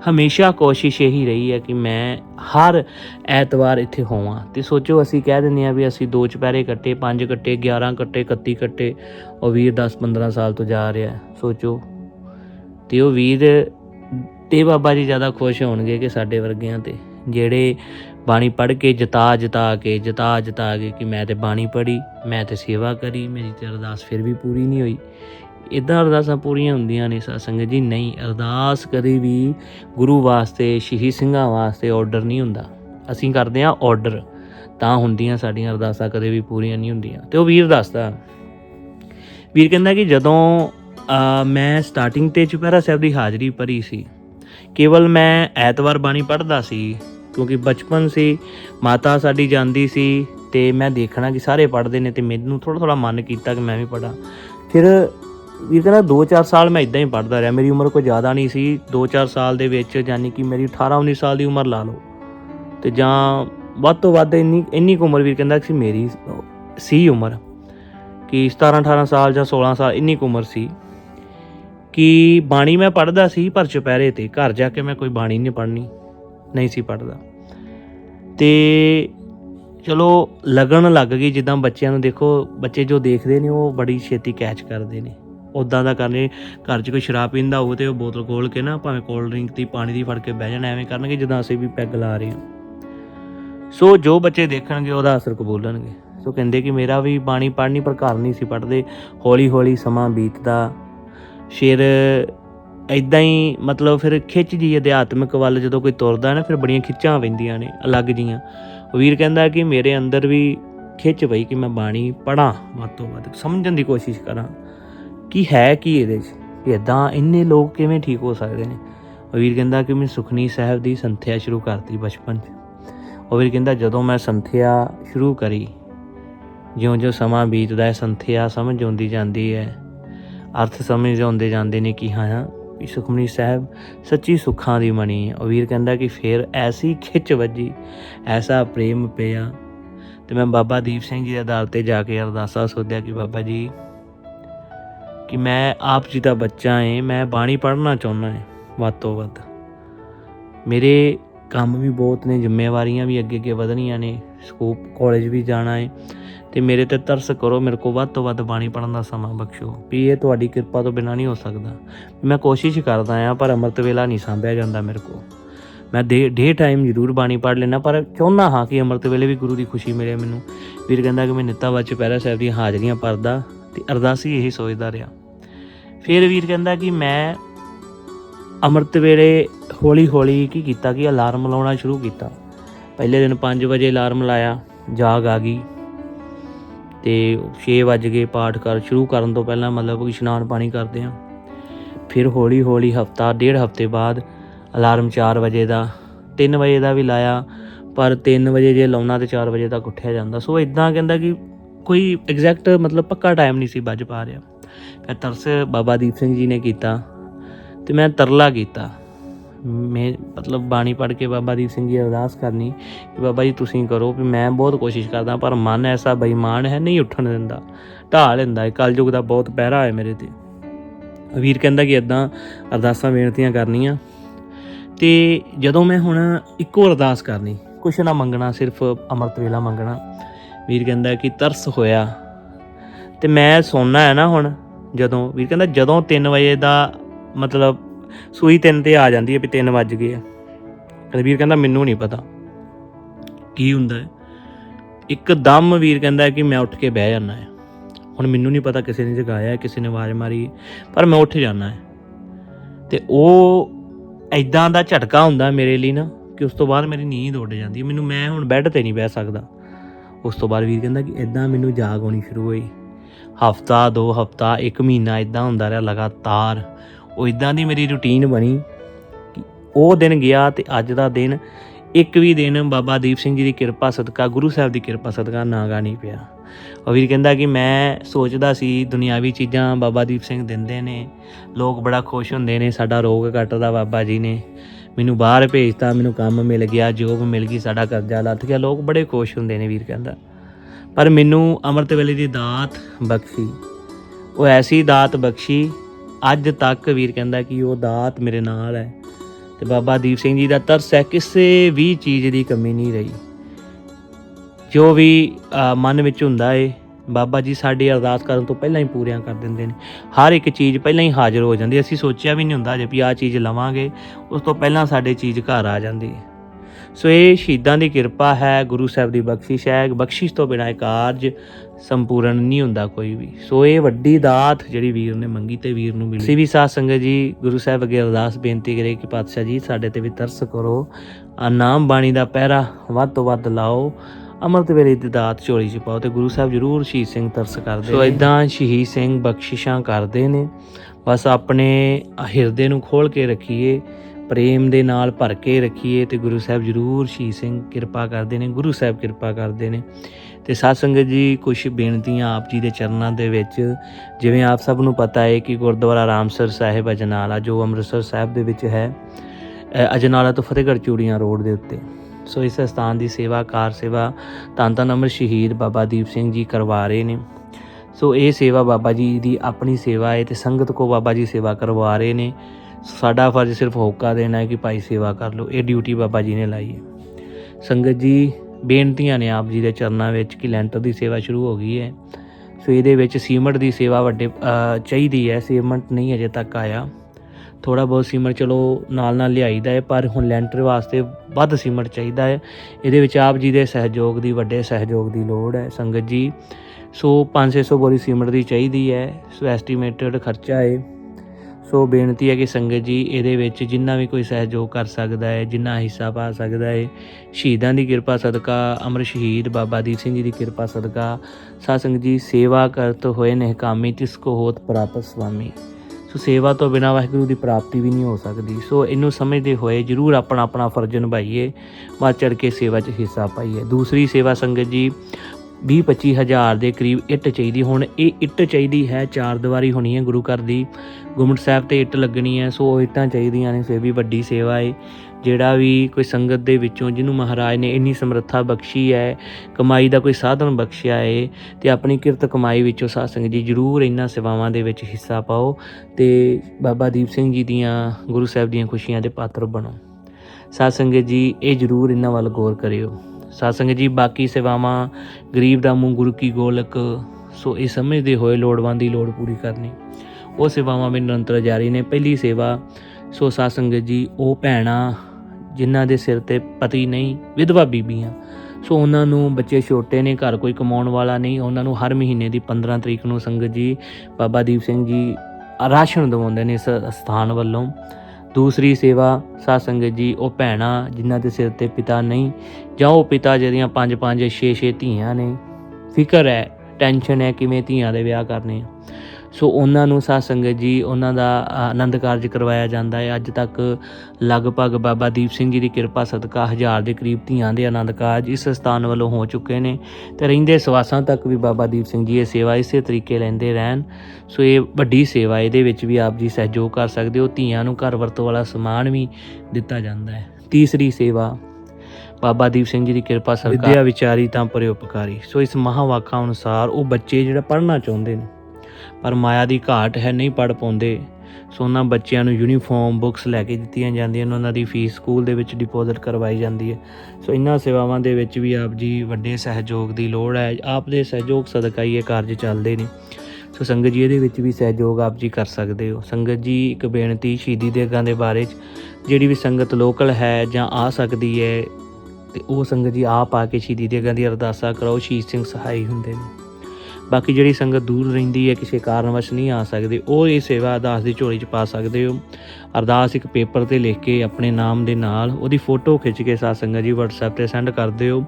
ਹਮੇਸ਼ਾ ਕੋਸ਼ਿਸ਼ ਇਹੀ ਰਹੀ ਹੈ ਕਿ ਮੈਂ ਹਰ ਐਤਵਾਰ ਇੱਥੇ ਹੋਵਾਂ। ਤੇ ਸੋਚੋ, ਅਸੀਂ ਕਹਿ ਦਿੰਦੇ ਆ ਵੀ ਅਸੀਂ ਦੋ ਚੁਪਹਿਰੇ ਕੱਟੇ, ਪੰਜ ਕੱਟੇ 11 ਕੱਟੇ 31 ਕੱਟੇ, ਉਹ ਵੀਰ 10 15 ਸਾਲ ਤੋਂ ਜਾ ਰਿਹਾ ਸੋਚੋ। ਤੇ ਉਹ ਵੀਰ ਤੇ ਬਾਬਾ ਜੀ ਜ਼ਿਆਦਾ ਖੁਸ਼ ਹੋਣਗੇ ਕਿ ਸਾਡੇ ਵਰਗਿਆਂ ਤੇ। ਜਿਹੜੇ ਬਾਣੀ ਪੜ੍ਹ ਕੇ ਜਤਾ ਜਤਾ ਕੇ, ਜਤਾ ਜਤਾ ਕੇ ਕਿ ਮੈਂ ਤੇ ਬਾਣੀ ਪੜ੍ਹੀ, ਮੈਂ ਤੇ ਸੇਵਾ ਕਰੀ, ਮੇਰੀ ਤੇ ਅਰਦਾਸ ਫਿਰ ਵੀ ਪੂਰੀ ਨਹੀਂ ਹੋਈ। ਇਦਾਂ ਅਰਦਾਸਾਂ ਪੂਰੀਆਂ ਹੁੰਦੀਆਂ ਨੇ ਸਾਧ ਸੰਗਤ ਜੀ, ਨਹੀਂ, ਅਰਦਾਸ ਕਦੇ ਵੀ ਗੁਰੂ ਵਾਸਤੇ, ਸ਼ਹੀਦ ਸਿੰਘਾਂ ਵਾਸਤੇ ਆਰਡਰ ਨਹੀਂ ਹੁੰਦਾ। ਅਸੀਂ ਕਰਦੇ ਹਾਂ ਆਰਡਰ ਤਾਂ ਹੁੰਦੀਆਂ ਸਾਡੀਆਂ ਅਰਦਾਸਾਂ ਕਦੇ ਵੀ ਪੂਰੀਆਂ ਨਹੀਂ ਹੁੰਦੀਆਂ। ਤੇ ਉਹ ਵੀਰ ਦੱਸਦਾ, ਵੀਰ ਕਹਿੰਦਾ ਕਿ ਜਦੋਂ ਮੈਂ ਸਟਾਰਟਿੰਗ ਤੇ ਚੁਪਹਿਰਾ ਸਾਹਿਬ ਦੀ ਹਾਜ਼ਰੀ ਭਰੀ ਸੀ, ਕੇਵਲ ਮੈਂ ਐਤਵਾਰ ਬਾਣੀ ਪੜ੍ਹਦਾ ਸੀ, ਕਿਉਂਕਿ ਬਚਪਨ ਸੀ, ਮਾਤਾ ਸਾਡੀ ਜਾਂਦੀ ਸੀ, ਤੇ ਮੈਂ ਦੇਖਣਾ ਕਿ ਸਾਰੇ ਪੜ੍ਹਦੇ ਨੇ ਤੇ ਮੈਨੂੰ ਥੋੜਾ ਥੋੜਾ ਮਨ ਕੀਤਾ ਕਿ ਮੈਂ ਵੀ ਪੜਾਂ ਫਿਰ ਵੀਰ ਕਹਿੰਦਾ 2-4 ਸਾਲ ਮੈਂ ਇਦਾਂ ਹੀ ਪੜ੍ਹਦਾ ਰਿਹਾ। ਮੇਰੀ ਉਮਰ ਕੋਈ ਜ਼ਿਆਦਾ ਨਹੀਂ ਸੀ। 2-4 ਸਾਲ ਦੇ ਵਿੱਚ ਯਾਨੀ ਕਿ ਮੇਰੀ 18-19 ਸਾਲ ਦੀ ਉਮਰ ਲਾ ਲਓ। ਤੇ ਜਾਂ ਵੱਧ ਤੋਂ ਵੱਧ ਇੰਨੀ ਇੰਨੀ ਕੁ ਉਮਰ ਵੀਰ ਕਹਿੰਦਾ ਕਿ ਮੇਰੀ ਸੀ ਉਮਰ ਕਿ 17-18 ਸਾਲ ਜਾਂ 16 ਸਾਲ ਇੰਨੀ ਕੁ ਉਮਰ ਸੀ ਕਿ ਬਾਣੀ ਮੈਂ ਪੜ੍ਹਦਾ ਸੀ ਪਰ ਚੁਪਹਿਰੇ ਤੇ ਘਰ ਜਾ ਕੇ ਮੈਂ ਕੋਈ ਬਾਣੀ ਨਹੀਂ ਪੜ੍ਹਨੀ, ਨਹੀਂ ਸੀ ਪੜ੍ਹਦਾ। ਤੇ ਚਲੋ ਲੱਗਣ ਲੱਗ ਗਈ ਜਿੱਦਾਂ ਬੱਚਿਆਂ ਨੂੰ ਦੇਖੋ, ਬੱਚੇ ਜੋ ਦੇਖਦੇ ਨੇ ਉਹ ਬੜੀ ਛੇਤੀ ਕੈਚ ਕਰਦੇ ਨੇ। ਉਦਾਂ ਦਾ ਕਰਨੇ, ਘਰ 'ਚ ਕੋਈ ਸ਼ਰਾਬ ਪੀਂਦਾ ਹੋਵੇ ਤੇ ਉਹ ਬੋਤਲ ਖੋਲ ਕੇ ਨਾ ਭਾਵੇਂ ਕੋਲਡ ਡਰਿੰਕ ਦੀ ਪਾਣੀ ਦੀ ਫੜ ਕੇ ਬਹਿ ਜਾਣ, ਐਵੇਂ ਕਰਨਗੇ ਜਿੱਦਾਂ ਅਸੀਂ ਵੀ ਪੈਗ ਲਾ ਰਹੇ ਹਾਂ। ਸੋ ਜੋ ਬੱਚੇ ਦੇਖਣਗੇ ਉਹਦਾ ਅਸਰ ਕਬੂਲਣਗੇ ਸੋ ਕਹਿੰਦੇ ਕਿ ਮੇਰਾ ਵੀ ਬਾਣੀ ਪੜ੍ਹਨੀ, ਪਰ ਘਰ ਨਹੀਂ ਸੀ ਪੜ੍ਹਦੇ। ਹੌਲੀ ਹੌਲੀ ਸਮਾਂ ਬੀਤਦਾ। ਫਿਰ ਇਦਾਂ ਹੀ ਮਤਲਬ ਫਿਰ ਖਿੱਚ ਜੀ ਅਧਿਆਤਮਿਕ ਵੱਲ ਜਦੋਂ ਕੋਈ ਤੁਰਦਾ ਨਾ, ਫਿਰ ਬੜੀਆਂ ਖਿੱਚਾਂ ਪੈਂਦੀਆਂ ਨੇ, ਅਲੱਗ ਜੀਆਂ। ਵੀਰ ਕਹਿੰਦਾ ਕਿ ਮੇਰੇ ਅੰਦਰ ਵੀ ਖਿੱਚ ਪਈ ਕਿ ਮੈਂ ਬਾਣੀ ਪੜਾਂ ਵੱਧ ਤੋਂ ਵੱਧ। ਸਮਝਣ ਦੀ ਕੋਸ਼ਿਸ਼ ਕਰਾਂ। ਕੀ ਹੈ ਕੀ ਇਹਦੇ 'ਚ? ਕਿ ਇਦਾਂ ਇੰਨੇ ਲੋਕ ਕਿਵੇਂ ਠੀਕ ਹੋ ਸਕਦੇ ਨੇ? ਉਹ ਵੀਰ ਕਹਿੰਦਾ ਕਿ ਮੈਂ ਸੁਖਨੀ ਸਾਹਿਬ ਦੀ ਸੰਥਿਆ ਸ਼ੁਰੂ ਕਰਤੀ ਬਚਪਨ 'ਚ। ਉਹ ਵੀਰ ਕਹਿੰਦਾ ਜਦੋਂ ਮੈਂ ਸੰਥਿਆ ਸ਼ੁਰੂ ਕਰੀ, ਜਿਉਂ-ਜਿਉਂ ਸਮਾਂ ਬੀਤਦਾ ਹੈ, ਸੰਥਿਆ ਸਮਝ ਆਉਂਦੀ ਜਾਂਦੀ ਹੈ। ਅਰਥ ਸਮਝ ਆਉਂਦੇ ਜਾਂਦੇ ਨੇ ਕਿ ਹਾਂ, ਵੀ ਸੁਖਮਨੀ ਸਾਹਿਬ ਸੱਚੀ ਸੁੱਖਾਂ ਦੀ ਮਣੀ ਹੈ। ਉਹ ਵੀਰ ਕਹਿੰਦਾ ਕਿ ਫੇਰ ਐਸੀ ਖਿੱਚ ਵੱਜੀ, ਐਸਾ ਪ੍ਰੇਮ ਪਿਆ। ਤੇ ਮੈਂ ਬਾਬਾ ਦੀਪ ਸਿੰਘ ਜੀ ਦੇ ਦਰ ਤੇ ਜਾ ਕੇ ਅਰਦਾਸਾ ਸੋਧਿਆ ਕਿ ਬਾਬਾ ਜੀ ਕਿ ਮੈਂ ਆਪ ਜੀ ਦਾ ਬੱਚਾ ਏ, ਮੈਂ ਬਾਣੀ ਪੜ੍ਹਨਾ ਚਾਹੁੰਦਾ ਏ, ਵੱਧ ਤੋਂ ਵੱਧ। ਮੇਰੇ ਕੰਮ ਵੀ ਬਹੁਤ ਨੇ, ਜ਼ਿੰਮੇਵਾਰੀਆਂ ਵੀ ਅੱਗੇ ਅੱਗੇ ਵਧਣੀਆਂ ਨੇ, ਸਕੂਪ, ਕਾਲਜ ਵੀ ਜਾਣਾ ਹੈ ਤੇ ਮੇਰੇ ਤੇ ਤਰਸ ਕਰੋ, ਮੇਰੇ ਕੋ ਵੱਧ ਤੋਂ ਵੱਧ ਬਾਣੀ ਪੜਨ ਦਾ ਸਮਾਂ ਬਖਸ਼ੋ। ਵੀ ਇਹ ਤੁਹਾਡੀ ਕਿਰਪਾ ਤੋਂ ਬਿਨਾਂ ਨਹੀਂ ਹੋ ਸਕਦਾ। ਮੈਂ ਕੋਸ਼ਿਸ਼ ਕਰਦਾ ਆ, ਪਰ ਅੰਮ੍ਰਿਤ ਵੇਲਾ ਨਹੀਂ ਸੰਭਿਆ ਜਾਂਦਾ ਮੇਰੇ ਕੋ ਮੈਂ ਦੇ, ਡੇ ਟਾਈਮ ਜ਼ਰੂਰ ਬਾਣੀ ਪੜ੍ਹ ਲੈਣਾ ਪਰ ਚਾਹੁੰਦਾ ਹਾਂ ਕਿ ਅੰਮ੍ਰਿਤ ਵੇਲੇ ਵੀ ਗੁਰੂ ਦੀ ਖੁਸ਼ੀ ਮਿਲੇ ਮੈਨੂੰ। ਵੀਰ ਕਹਿੰਦਾ ਕਿ ਮੈਂ ਨਿੱਤਾ ਵਿੱਚ ਪਹਿਰਾ ਸਾਹਿਬ ਦੀਆਂ ਹਾਜ਼ਰੀਆਂ ਪੜਦਾ ਤੇ ਅਰਦਾਸੀ ਇਹੀ ਸੋਚਦਾ ਰਿਹਾ। ਫਿਰ ਵੀਰ ਕਹਿੰਦਾ ਕਿ ਮੈਂ ਅੰਮ੍ਰਿਤ ਵੇਲੇ ਹੌਲੀ ਹੌਲੀ ਕੀ ਕੀਤਾ ਕਿ ਅਲਾਰਮ ਲਾਉਣਾ ਸ਼ੁਰੂ ਕੀਤਾ। ਪਹਿਲੇ ਦਿਨ 5 ਵਜੇ ਅਲਾਰਮ ਲਾਇਆ, ਜਾਗ ਆ ਗਈ ਤੇ 6 ਵਜ ਗਏ ਪਾਠ ਕਰ ਸ਼ੁਰੂ ਕਰਨ ਤੋਂ ਪਹਿਲਾਂ ਮਤਲਬ ਕਿ ਇਸ਼ਨਾਨ ਪਾਣੀ ਕਰਦੇ ਆ ਫਿਰ ਹੌਲੀ ਹੌਲੀ ਹਫਤਾ, ਡੇਢ ਹਫ਼ਤੇ ਬਾਅਦ ਅਲਾਰਮ 4 ਵਜੇ ਦਾ 3 ਵਜੇ ਦਾ ਵੀ ਲਾਇਆ, ਪਰ 3 ਵਜੇ ਜੇ ਲਾਉਣਾ ਤੇ 4 ਵਜੇ ਤੱਕ ਉੱਠਿਆ ਜਾਂਦਾ। ਸੋ ਇਦਾਂ ਕਹਿੰਦਾ ਕਿ ਕੋਈ ਐਗਜ਼ੈਕਟ ਮਤਲਬ ਪੱਕਾ ਟਾਈਮ ਨਹੀਂ ਸੀ ਵੱਜ ਪਾ ਰਿਹਾ। ਫਿਰ ਤਰਸ ਬਾਬਾ ਦੀਪ ਸਿੰਘ ਜੀ ਨੇ ਕੀਤਾ ਤੇ ਮੈਂ ਤਰਲਾ ਕੀਤਾ। ਮੈਂ ਮਤਲਬ ਬਾਣੀ ਪੜ੍ਹ ਕੇ ਬਾਬਾ ਦੀਪ ਸਿੰਘ ਜੀ ਅਰਦਾਸ ਕਰਨੀ ਕਿ ਬਾਬਾ ਜੀ ਤੁਸੀਂ ਕਰੋ ਵੀ ਮੈਂ ਬਹੁਤ ਕੋਸ਼ਿਸ਼ ਕਰਦਾ ਪਰ ਮਨ ਐਸਾ ਬੇਈਮਾਨ ਹੈ, ਨਹੀਂ ਉੱਠਣ ਦਿੰਦਾ, ਢਾਹ ਲੈਂਦਾ ਹੈ। ਕਲਯੁਗ ਦਾ ਬਹੁਤ ਪਹਿਰਾ ਹੈ ਮੇਰੇ ਤੇ। ਵੀਰ ਕਹਿੰਦਾ ਕਿ ਇਦਾਂ ਅਰਦਾਸਾਂ ਬੇਨਤੀਆਂ ਕਰਨੀਆਂ। ਤੇ ਜਦੋਂ ਮੈਂ ਹੁਣ ਇੱਕੋ ਅਰਦਾਸ ਕਰਨੀ, ਕੁਛ ਨਾ ਮੰਗਣਾ, ਸਿਰਫ ਅੰਮ੍ਰਿਤ ਵੇਲਾ ਮੰਗਣਾ ਵੀਰ ਕਹਿੰਦਾ ਕਿ ਤਰਸ ਹੋਇਆ। ਤੇ ਮੈਂ ਸੌਣਾ ਹੈ ਨਾ ਹੁਣ, ਜਦੋਂ। ਵੀਰ ਕਹਿੰਦਾ ਜਦੋਂ 3 ਵਜੇ ਦਾ ਮਤਲਬ ਸੂਈ 3 ਤੇ ਆ ਜਾਂਦੀ ਹੈ ਵੀ 3 ਵੱਜ ਗਏ ਆ। ਤੇ ਵੀਰ ਕਹਿੰਦਾ ਮੈਨੂੰ ਨਹੀਂ ਪਤਾ। ਕੀ ਹੁੰਦਾ ਹੈ? ਇੱਕਦਮ ਵੀਰ ਕਹਿੰਦਾ ਕਿ ਮੈਂ ਉੱਠ ਕੇ ਬਹਿ ਜਾਣਾ ਹੈ ਹੁਣ ਮੈਨੂੰ ਨਹੀਂ ਪਤਾ ਕਿਸੇ ਨੇ ਜਗਾਇਆ, ਕਿਸੇ ਨੇ ਆਵਾਜ਼ ਮਾਰੀ, ਪਰ ਮੈਂ ਉੱਠ ਜਾਣਾ ਹੈ ਤੇ ਉਹ ਐਦਾਂ ਦਾ ਝਟਕਾ ਹੁੰਦਾ ਮੇਰੇ ਲਈ ਨਾ ਕਿ ਉਸ ਤੋਂ ਬਾਅਦ ਮੇਰੀ ਨੀਂਦ ਉੱਡ ਜਾਂਦੀ ਮੈਨੂੰ ਮੈਂ ਹੁਣ ਬੈੱਡ ਤੇ ਨਹੀਂ ਬਹਿ ਸਕਦਾ। ਉਸ ਤੋਂ ਬਾਅਦ ਵੀਰ ਕਹਿੰਦਾ ਕਿ ਐਦਾਂ ਮੈਨੂੰ ਜਾਗ ਆਉਣੀ ਸ਼ੁਰੂ ਹੋਈ। ਹਫਤਾ, ਦੋ ਹਫਤਾ, ਇੱਕ ਮਹੀਨਾ ਇਦਾਂ ਹੁੰਦਾ ਰਿਹਾ ਲਗਾਤਾਰ। ਉਹ ਇਦਾਂ ਦੀ ਮੇਰੀ ਰੁਟੀਨ ਬਣੀ ਉਹ ਦਿਨ ਗਿਆ ਤੇ ਅੱਜ ਦਾ ਦਿਨ, ਇੱਕ ਵੀ ਦਿਨ ਬਾਬਾ ਦੀਪ ਸਿੰਘ ਜੀ ਦੀ ਕਿਰਪਾ ਸਦਕਾ, ਗੁਰੂ ਸਾਹਿਬ ਦੀ ਕਿਰਪਾ ਸਦਕਾ ਨਾਗਾ ਨਹੀਂ ਪਿਆ। ਉਹ ਵੀਰ ਕਹਿੰਦਾ ਕਿ ਮੈਂ ਸੋਚਦਾ ਸੀ ਦੁਨਿਆਵੀ ਚੀਜ਼ਾਂ ਬਾਬਾ ਦੀਪ ਸਿੰਘ ਦਿੰਦੇ ਨੇ, ਲੋਕ ਬੜਾ ਖੁਸ਼ ਹੁੰਦੇ ਨੇ, ਸਾਡਾ ਰੋਗ ਕੱਟਦਾ ਬਾਬਾ ਜੀ ਨੇ। ਮੈਨੂੰ ਬਾਹਰ ਭੇਜਤਾ, ਮੈਨੂੰ ਕੰਮ ਮਿਲ ਗਿਆ ਜੋਬ ਮਿਲ ਗਈ, ਸਾਡਾ ਕਰਜ਼ਾ ਲੱਥ ਗਿਆ। ਲੋਕ ਬੜੇ ਖੁਸ਼ ਹੁੰਦੇ ਨੇ ਵੀਰ ਕਹਿੰਦਾ। ਪਰ ਮੈਨੂੰ ਅੰਮ੍ਰਿਤ ਵੇਲੇ ਦੀ ਦਾਤ ਬਖਸ਼ੀ। ਉਹ ਐਸੀ ਦਾਤ ਬਖਸ਼ੀ, ਅੱਜ ਤੱਕ ਵੀਰ ਕਹਿੰਦਾ ਕਿ ਉਹ ਦਾਤ ਮੇਰੇ ਨਾਲ ਹੈ। ਤੇ ਬਾਬਾ ਦੀਪ ਸਿੰਘ ਜੀ ਦਾ ਤਰਸ ਹੈ, ਕਿਸੇ ਵੀ ਚੀਜ਼ ਦੀ ਕਮੀ ਨਹੀਂ ਰਹੀ। ਜੋ ਵੀ ਮਨ ਵਿੱਚ ਹੁੰਦਾ ਏ ਬਾਬਾ ਜੀ ਸਾਡੀ ਅਰਦਾਸ ਕਰਨ ਤੋਂ ਪਹਿਲਾਂ ਹੀ ਪੂਰੀਆਂ ਕਰ ਦਿੰਦੇ ਨੇ। ਹਰ ਇੱਕ ਚੀਜ਼ ਪਹਿਲਾਂ ਹੀ ਹਾਜ਼ਰ ਹੋ ਜਾਂਦੀ ਅਸੀਂ ਸੋਚਿਆ ਵੀ ਨਹੀਂ ਹੁੰਦਾ ਜੇ ਵੀ ਆਹ ਚੀਜ਼ ਲਵਾਂਗੇ, ਉਸ ਤੋਂ ਪਹਿਲਾਂ ਸਾਡੇ ਚੀਜ਼ ਘਰ ਆ ਜਾਂਦੀ ਹੈ। ਸੋ ਇਹ ਸ਼ਹੀਦਾਂ ਦੀ ਕਿਰਪਾ ਹੈ, ਗੁਰੂ ਸਾਹਿਬ ਦੀ ਬਖਸ਼ਿਸ਼ ਹੈ। ਬਖਸ਼ਿਸ਼ ਤੋਂ ਬਿਨਾਂ ਇਹ ਕਾਰਜ ਸੰਪੂਰਨ ਨਹੀਂ ਹੁੰਦਾ ਕੋਈ ਵੀ। ਸੋ ਇਹ ਵੱਡੀ ਦਾਤ ਜਿਹੜੀ ਵੀਰ ਨੇ ਮੰਗੀ ਤੇ ਵੀਰ ਨੂੰ ਮਿਲੀ। ਸੀ ਵੀ ਸਾਧ ਸੰਗਤ ਜੀ, ਗੁਰੂ ਸਾਹਿਬ ਅੱਗੇ ਅਰਦਾਸ ਬੇਨਤੀ ਕਰੇ ਕਿ ਪਾਤਸ਼ਾਹ ਜੀ, ਸਾਡੇ ਤੇ ਵੀ ਤਰਸ ਕਰੋ। ਆ ਨਾਮ ਬਾਣੀ ਦਾ ਪਹਿਰਾ ਵੱਧ ਤੋਂ ਵੱਧ ਲਾਓ। ਅੰਮ੍ਰਿਤ ਵੇਲੇ ਦੀ ਦਾਤ ਝੋਲੀ ਚ ਪਾਓ ਤੇ ਗੁਰੂ ਸਾਹਿਬ ਜਰੂਰ ਸ਼ਹੀਦ ਸਿੰਘ ਤਰਸ ਕਰਦੇ ਸੋ ਇਦਾਂ ਸ਼ਹੀਦ ਸਿੰਘ ਬਖਸ਼ਿਸ਼ਾਂ ਕਰਦੇ ਨੇ। ਬਸ ਆਪਣੇ ਹਿਰਦੇ ਨੂੰ ਖੋਲ ਕੇ ਰੱਖੀਏ, ਪ੍ਰੇਮ ਦੇ ਨਾਲ ਭਰ ਕੇ ਰੱਖੀਏ ਤੇ ਗੁਰੂ ਸਾਹਿਬ ਜਰੂਰ ਸ਼ਹੀਦ ਸਿੰਘ ਕਿਰਪਾ ਕਰਦੇ ਨੇ, ਗੁਰੂ ਸਾਹਿਬ ਕਿਰਪਾ ਕਰਦੇ ਨੇ। ਤੇ ਸਾਧ ਸੰਗਤ ਜੀ ਕੁਝ ਬੇਨਤੀਆਂ ਆਪ ਜੀ ਦੇ ਚਰਨਾਂ ਦੇ ਵਿੱਚ। ਜਿਵੇਂ ਆਪ ਸਭ ਨੂੰ ਪਤਾ ਹੈ ਕਿ ਗੁਰਦੁਆਰਾ ਰਾਮਸਰ ਸਾਹਿਬ ਅਜਨਾਲਾ, ਜੋ ਅੰਮ੍ਰਿਤਸਰ ਸਾਹਿਬ ਦੇ ਵਿੱਚ ਹੈ ਅਜਨਾਲਾ ਤੋਂ ਫਤਿਹਗੜ੍ਹ ਚੂੜੀਆਂ ਰੋਡ ਦੇ ਉੱਤੇ। ਸੋ ਇਸ ਸਥਾਨ ਦੀ ਸੇਵਾ, ਕਾਰ ਸੇਵਾ ਧੰਨ ਧੰਨ ਅਮਰ ਸ਼ਹੀਦ ਬਾਬਾ ਦੀਪ ਸਿੰਘ ਜੀ ਕਰਵਾ ਰਹੇ ਨੇ। ਸੋ ਇਹ ਸੇਵਾ ਬਾਬਾ ਜੀ ਦੀ ਆਪਣੀ ਸੇਵਾ ਹੈ ਤੇ ਸੰਗਤ ਕੋ ਬਾਬਾ ਜੀ ਸੇਵਾ ਕਰਵਾ ਰਹੇ ਨੇ। ਸਾਡਾ ਫਰਜ਼ ਸਿਰਫ ਹੋਕਾ ਦੇਣਾ ਹੈ ਕਿ ਭਾਈ ਸੇਵਾ ਕਰ ਲਓ, ਇਹ ਡਿਊਟੀ ਬਾਬਾ ਜੀ ਨੇ ਲਾਈ ਹੈ। ਸੰਗਤ ਜੀ, ਬੇਨਤੀਆਂ ਨੇ ਆਪ ਜੀ ਦੇ ਚਰਨਾਂ ਵਿੱਚ ਕਿ ਲੈਂਟਰ ਦੀ ਸੇਵਾ ਸ਼ੁਰੂ ਹੋ ਗਈ ਹੈ। ਸੋ ਇਹਦੇ ਵਿੱਚ ਸੀਮਟ ਦੀ ਸੇਵਾ ਵੱਡੇ ਚਾਹੀਦੀ ਹੈ, ਸੀਮਟ ਨਹੀਂ ਅਜੇ ਤੱਕ ਆਇਆ। ਥੋੜਾ ਬਹੁਤ ਸੀਮਟ ਚਲੋ ਨਾਲ ਨਾਲ ਲਿਆਈਦਾ ਹੈ, ਪਰ ਹੁਣ ਲੈਂਟਰ ਵਾਸਤੇ ਵੱਧ ਸੀਮੈਂਟ ਚਾਹੀਦਾ ਹੈ। ਇਹਦੇ ਵਿੱਚ ਆਪ ਜੀ ਦੇ ਸਹਿਯੋਗ ਦੀ, ਵੱਡੇ ਸਹਿਯੋਗ ਦੀ ਲੋੜ ਹੈ ਸੰਗਤ ਜੀ। ਸੋ 500 ਬੋਰੀ ਸੀਮਟ ਦੀ ਚਾਹੀਦੀ ਹੈ, ਸੋ ਐਸਟੀਮੇਟਡ ਖਰਚਾ ਹੈ। ਸੋ ਬੇਨਤੀ ਹੈ ਕਿ ਸੰਗਤ ਜੀ, ਇਹਦੇ ਵਿੱਚ ਜਿੰਨਾ ਵੀ ਕੋਈ ਸਹਿਯੋਗ ਕਰ ਸਕਦਾ ਹੈ, ਜਿੰਨਾ ਹਿੱਸਾ ਪਾ ਸਕਦਾ ਹੈ, ਸ਼ਹੀਦਾਂ ਦੀ ਕਿਰਪਾ ਸਦਕਾ, ਅਮਰ ਸ਼ਹੀਦ ਬਾਬਾ ਦੀਪ ਸਿੰਘ ਜੀ ਦੀ ਕਿਰਪਾ ਸਦਕਾ, ਸਾਧ ਸੰਗਤ ਜੀ, ਸੇਵਾ ਕਰਤ ਹੋਏ ਨਹਿਕਾਮੀ ਤਿਸ ਕੋ ਹੋਤ ਪ੍ਰਾਪਤ ਸੁਆਮੀ ਸੋ ਸੇਵਾ ਤੋਂ ਬਿਨਾਂ ਵਾਹਿਗੁਰੂ ਦੀ ਪ੍ਰਾਪਤੀ ਵੀ ਨਹੀਂ ਹੋ ਸਕਦੀ। ਸੋ ਇਹਨੂੰ ਸਮਝਦੇ ਹੋਏ ਜਰੂਰ ਆਪਣਾ ਆਪਣਾ ਫਰਜ਼ ਨਿਭਾਈਏ, ਵੱਧ ਚੜ ਕੇ ਸੇਵਾ 'ਚ ਹਿੱਸਾ ਪਾਈਏ। ਦੂਸਰੀ ਸੇਵਾ ਸੰਗਤ ਜੀ 20 25 ਹਜ਼ਾਰ ਦੇ ਕਰੀਬ ਇੱਟ ਚਾਹੀਦੀ। ਹੁਣ ਇਹ ਇੱਟ ਚਾਹੀਦੀ ਹੈ, ਚਾਰ ਦੀਵਾਰੀ ਹੋਣੀ ਹੈ ਗੁਰੂ ਘਰ ਦੀ। ਗੁਰਮਟ ਸਾਹਿਬ ਤੇ ਇੱਟ ਲੱਗਣੀ ਹੈ, ਸੋ ਉਹ ਇੱਟਾਂ ਚਾਹੀਦੀਆਂ ਨੇ ਸੇ ਵੀ ਵੱਡੀ ਸੇਵਾ ਹੈ ਜਿਹੜਾ ਵੀ ਕੋਈ ਸੰਗਤ ਦੇ ਵਿੱਚੋਂ ਜਿਹਨੂੰ ਮਹਾਰਾਜ ਨੇ ਇੰਨੀ ਸਮਰੱਥਾ ਬਖਸ਼ੀ ਹੈ, ਕਮਾਈ ਦਾ ਕੋਈ ਸਾਧਨ ਬਖਸ਼ਿਆ ਹੈ ਤੇ ਆਪਣੀ ਕਿਰਤ ਕਮਾਈ ਵਿੱਚੋਂ ਸਾਧ ਸੰਗਤ ਜੀ ਜਰੂਰ ਇਹਨਾਂ ਸੇਵਾਵਾਂ ਦੇ ਵਿੱਚ ਹਿੱਸਾ ਪਾਓ ਤੇ ਬਾਬਾ ਦੀਪ ਸਿੰਘ ਜੀ ਦੀਆਂ, ਗੁਰੂ ਸਾਹਿਬ ਦੀਆਂ ਖੁਸ਼ੀਆਂ ਦੇ ਪਾਤਰ ਬਣੋ। ਸਾਧ ਸੰਗਤ ਜੀ, ਇਹ ਜਰੂਰ ਇਹਨਾਂ ਵੱਲ ਗੌਰ ਕਰਿਓ। ਸਾਧ ਸੰਗਤ ਜੀ, ਬਾਕੀ ਸੇਵਾਵਾਂ, ਗਰੀਬ ਦਾ ਮੂੰਹ ਗੁਰੂ ਕੀ ਗੋਲਕ, ਸੋ ਇਹ ਸਮਝਦੇ ਹੋਏ ਲੋੜਵੰਦ ਦੀ ਲੋੜ ਪੂਰੀ ਕਰਨੀ। ਉਹ ਸੇਵਾਵਾਂ ਵੀ ਨਿਰੰਤਰ ਜਾਰੀ ਨੇ, ਪਹਿਲੀ ਸੇਵਾ, ਸੋ ਸਾਧ ਸੰਗਤ ਜੀ, ਉਹ ਭੈਣਾਂ ਜਿਨ੍ਹਾਂ ਦੇ ਸਿਰ ਤੇ ਪਤੀ ਨਹੀਂ, ਵਿਧਵਾ ਬੀਬੀਆਂ। ਸੋ ਉਹਨਾਂ ਨੂੰ ਬੱਚੇ ਛੋਟੇ ਨੇ, ਘਰ ਕੋਈ ਕਮਾਉਣ ਵਾਲਾ ਨਹੀਂ। ਉਹਨਾਂ ਨੂੰ ਹਰ ਮਹੀਨੇ ਦੀ 15 ਤਰੀਕ ਨੂੰ ਸੰਗਤ ਜੀ, ਬਾਬਾ ਦੀਪ ਸਿੰਘ ਜੀ ਰਾਸ਼ਨ ਦਵਾਉਂਦੇ ਨੇ ਇਸ ਸਥਾਨ ਵੱਲੋਂ। ਦੂਸਰੀ ਸੇਵਾ ਸਾਧ ਸੰਗਤ ਜੀ, ਉਹ ਭੈਣਾਂ ਜਿਨ੍ਹਾਂ ਦੇ ਸਿਰ ਤੇ ਪਿਤਾ ਨਹੀਂ, ਜਾਂ ਉਹ ਪਿਤਾ ਜਿਹਦੀਆਂ 5 5 6 6 ਧੀਆਂ ਨੇ। ਫਿਕਰ ਹੈ, ਟੈਨਸ਼ਨ ਹੈ ਕਿਵੇਂ ਧੀਆਂ ਦੇ ਵਿਆਹ ਕਰਨੇ ਆ। ਸੋ ਉਹਨਾਂ ਨੂੰ ਸਾਧ ਸੰਗਤ ਜੀ, ਉਹਨਾਂ ਦਾ ਆਨੰਦ ਕਾਰਜ ਕਰਵਾਇਆ ਜਾਂਦਾ ਹੈ। ਅੱਜ ਤੱਕ ਲਗਭਗ ਬਾਬਾ ਦੀਪ ਸਿੰਘ ਜੀ ਦੀ ਕਿਰਪਾ ਸਦਕਾ ਹਜ਼ਾਰ ਦੇ ਕਰੀਬ ਧੀਆਂ ਦੇ ਆਨੰਦ ਕਾਰਜ ਇਸ ਸਥਾਨ ਵੱਲੋਂ ਹੋ ਚੁੱਕੇ ਨੇ ਤੇ ਰਹਿੰਦੇ ਸਵਾਸਾਂ ਤੱਕ ਵੀ ਬਾਬਾ ਦੀਪ ਸਿੰਘ ਜੀ ਇਹ ਸੇਵਾ ਇਸੇ ਤਰੀਕੇ ਲੈਂਦੇ ਰਹਿਣ। ਸੋ ਇਹ ਵੱਡੀ ਸੇਵਾ ਇਹਦੇ ਵਿੱਚ ਵੀ ਆਪ ਜੀ ਸਹਿਯੋਗ ਕਰ ਸਕਦੇ ਹੋ। ਧੀਆਂ ਨੂੰ ਘਰ ਵਰਤੋਂ ਵਾਲਾ ਸਮਾਨ ਵੀ ਦਿੱਤਾ ਜਾਂਦਾ ਹੈ। ਤੀਸਰੀ ਸੇਵਾ, ਬਾਬਾ ਦੀਪ ਸਿੰਘ ਜੀ ਦੀ ਕਿਰਪਾ ਸਦਕਾ ਵਿਦਿਆ ਵਿਚਾਰੀ ਤਾਂ ਪਰਉਪਕਾਰੀ। ਸੋ ਇਸ ਮਹਾਵਾਕਾਂ ਅਨੁਸਾਰ ਉਹ ਬੱਚੇ ਜਿਹੜਾ ਪੜ੍ਹਨਾ ਚਾਹੁੰਦੇ ਨੇ ਪਰ ਮਾਇਆ ਦੀ ਘਾਟ ਹੈ ਨਹੀਂ ਪੜ ਪਾਉਂਦੇ। ਸੋ ਉਹਨਾਂ ਬੱਚਿਆਂ ਨੂੰ ਯੂਨੀਫਾਰਮ ਬੁੱਕਸ ਲੈ ਕੇ ਦਿੱਤੀਆਂ ਜਾਂਦੀਆਂ ਨੇ, ਉਹਨਾਂ ਦੀ ਫੀਸ ਸਕੂਲ ਦੇ ਵਿੱਚ ਡਿਪੋਜ਼ਿਟ ਕਰਵਾਈ ਜਾਂਦੀ ਹੈ। ਸੋ ਇਹਨਾਂ ਸੇਵਾਵਾਂ ਦੇ ਵਿੱਚ ਵੀ ਆਪ ਜੀ ਵੱਡੇ ਸਹਿਯੋਗ ਦੀ ਲੋੜ ਹੈ, ਆਪ ਦੇ ਸਹਿਯੋਗ ਸਦਕਾ ਹੀ ਇਹ ਕਾਰਜ ਚੱਲਦੇ ਨੇ। ਸੋ ਸੰਗਤ ਜੀ, ਇਹਦੇ ਵਿੱਚ ਵੀ ਸਹਿਯੋਗ ਆਪ ਜੀ ਕਰ ਸਕਦੇ ਹੋ। ਸੰਗਤ ਜੀ, ਇੱਕ ਬੇਨਤੀ ਸ਼ਹੀਦੀ ਦੇਗਾਂ ਦੇ ਬਾਰੇ 'ਚ, ਜਿਹੜੀ ਵੀ ਸੰਗਤ ਲੋਕਲ ਹੈ ਜਾਂ ਆ ਸਕਦੀ ਹੈ, ਤੇ ਉਹ ਸੰਗਤ ਜੀ ਆਪ ਆ ਕੇ ਸ਼ਹੀਦੀ ਦੇਗਾਂ ਦੀ ਅਰਦਾਸਾ ਕਰਾਓ, ਸ਼ਹੀਦ ਸਿੰਘ ਸਹਾਈ ਹੁੰਦੇ ਨੇ। ਬਾਕੀ ਜਿਹੜੀ ਸੰਗਤ ਦੂਰ ਰਹਿੰਦੀ ਹੈ, ਕਿਸੇ ਕਾਰਨਵਸ਼ ਨਹੀਂ ਆ ਸਕਦੇ, ਉਹ ਇਹ ਸੇਵਾ ਅਰਦਾਸ ਦੀ ਝੋਲੀ 'ਚ ਪਾ ਸਕਦੇ ਹੋ। ਅਰਦਾਸ ਇੱਕ ਪੇਪਰ ਤੇ ਲਿਖ ਕੇ ਆਪਣੇ ਨਾਮ ਦੇ ਨਾਲ ਉਹਦੀ ਫੋਟੋ ਖਿੱਚ ਕੇ ਸਾਧ ਸੰਗਤ ਜੀ WhatsApp ਤੇ ਸੈਂਡ ਕਰ ਦਿਓ।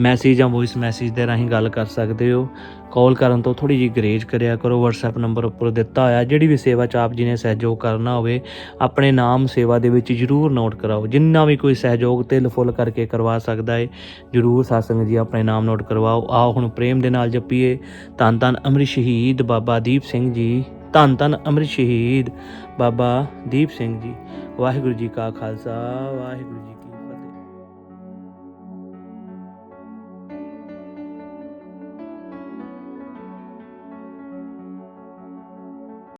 ਮੈਸੇਜ ਜਾਂ ਵੌਇਸ ਮੈਸੇਜ ਦੇ ਰਾਹੀਂ ਗੱਲ ਕਰ ਸਕਦੇ ਹੋ। ਕਾਲ ਕਰਨ ਤੋਂ ਥੋੜੀ ਜਿਹੀ ਗਰੇਜ ਕਰਿਆ ਕਰੋ, WhatsApp ਨੰਬਰ ਉੱਪਰ ਦਿੱਤਾ ਹੋਇਆ, ਜਿਹੜੀ ਵੀ ਸੇਵਾ ਚ ਆਪ ਜੀ ਨੇ ਸਹਿਯੋਗ ਕਰਨਾ ਹੋਵੇ, ਆਪਣੇ ਨਾਮ ਸੇਵਾ ਦੇ ਵਿੱਚ ਜਰੂਰ ਨੋਟ ਕਰਾਓ। ਜਿੰਨਾ ਵੀ ਕੋਈ ਸਹਿਯੋਗ ਤਿਲ ਫੁੱਲ ਕਰਕੇ ਕਰਵਾ ਸਕਦਾ ਹੈ ਜਰੂਰ ਸਾਸੰਗ ਜੀ ਆਪਣੇ ਨਾਮ ਨੋਟ ਕਰਵਾਓ। ਆਓ ਹੁਣ ਪ੍ਰੇਮ ਦੇ ਨਾਲ ਜਪੀਏ। ਧੰਨ ਧੰਨ ਅਮਰ ਸ਼ਹੀਦ ਬਾਬਾ ਦੀਪ ਸਿੰਘ ਜੀ। ਧੰਨ ਧੰਨ ਅੰਮ੍ਰਿਤ ਸ਼ਹੀਦ ਬਾਬਾ ਦੀਪ ਸਿੰਘ ਜੀ। ਵਾਹਿਗੁਰੂ ਜੀ ਕਾ ਖਾਲਸਾ, ਵਾਹਿਗੁਰੂ ਜੀ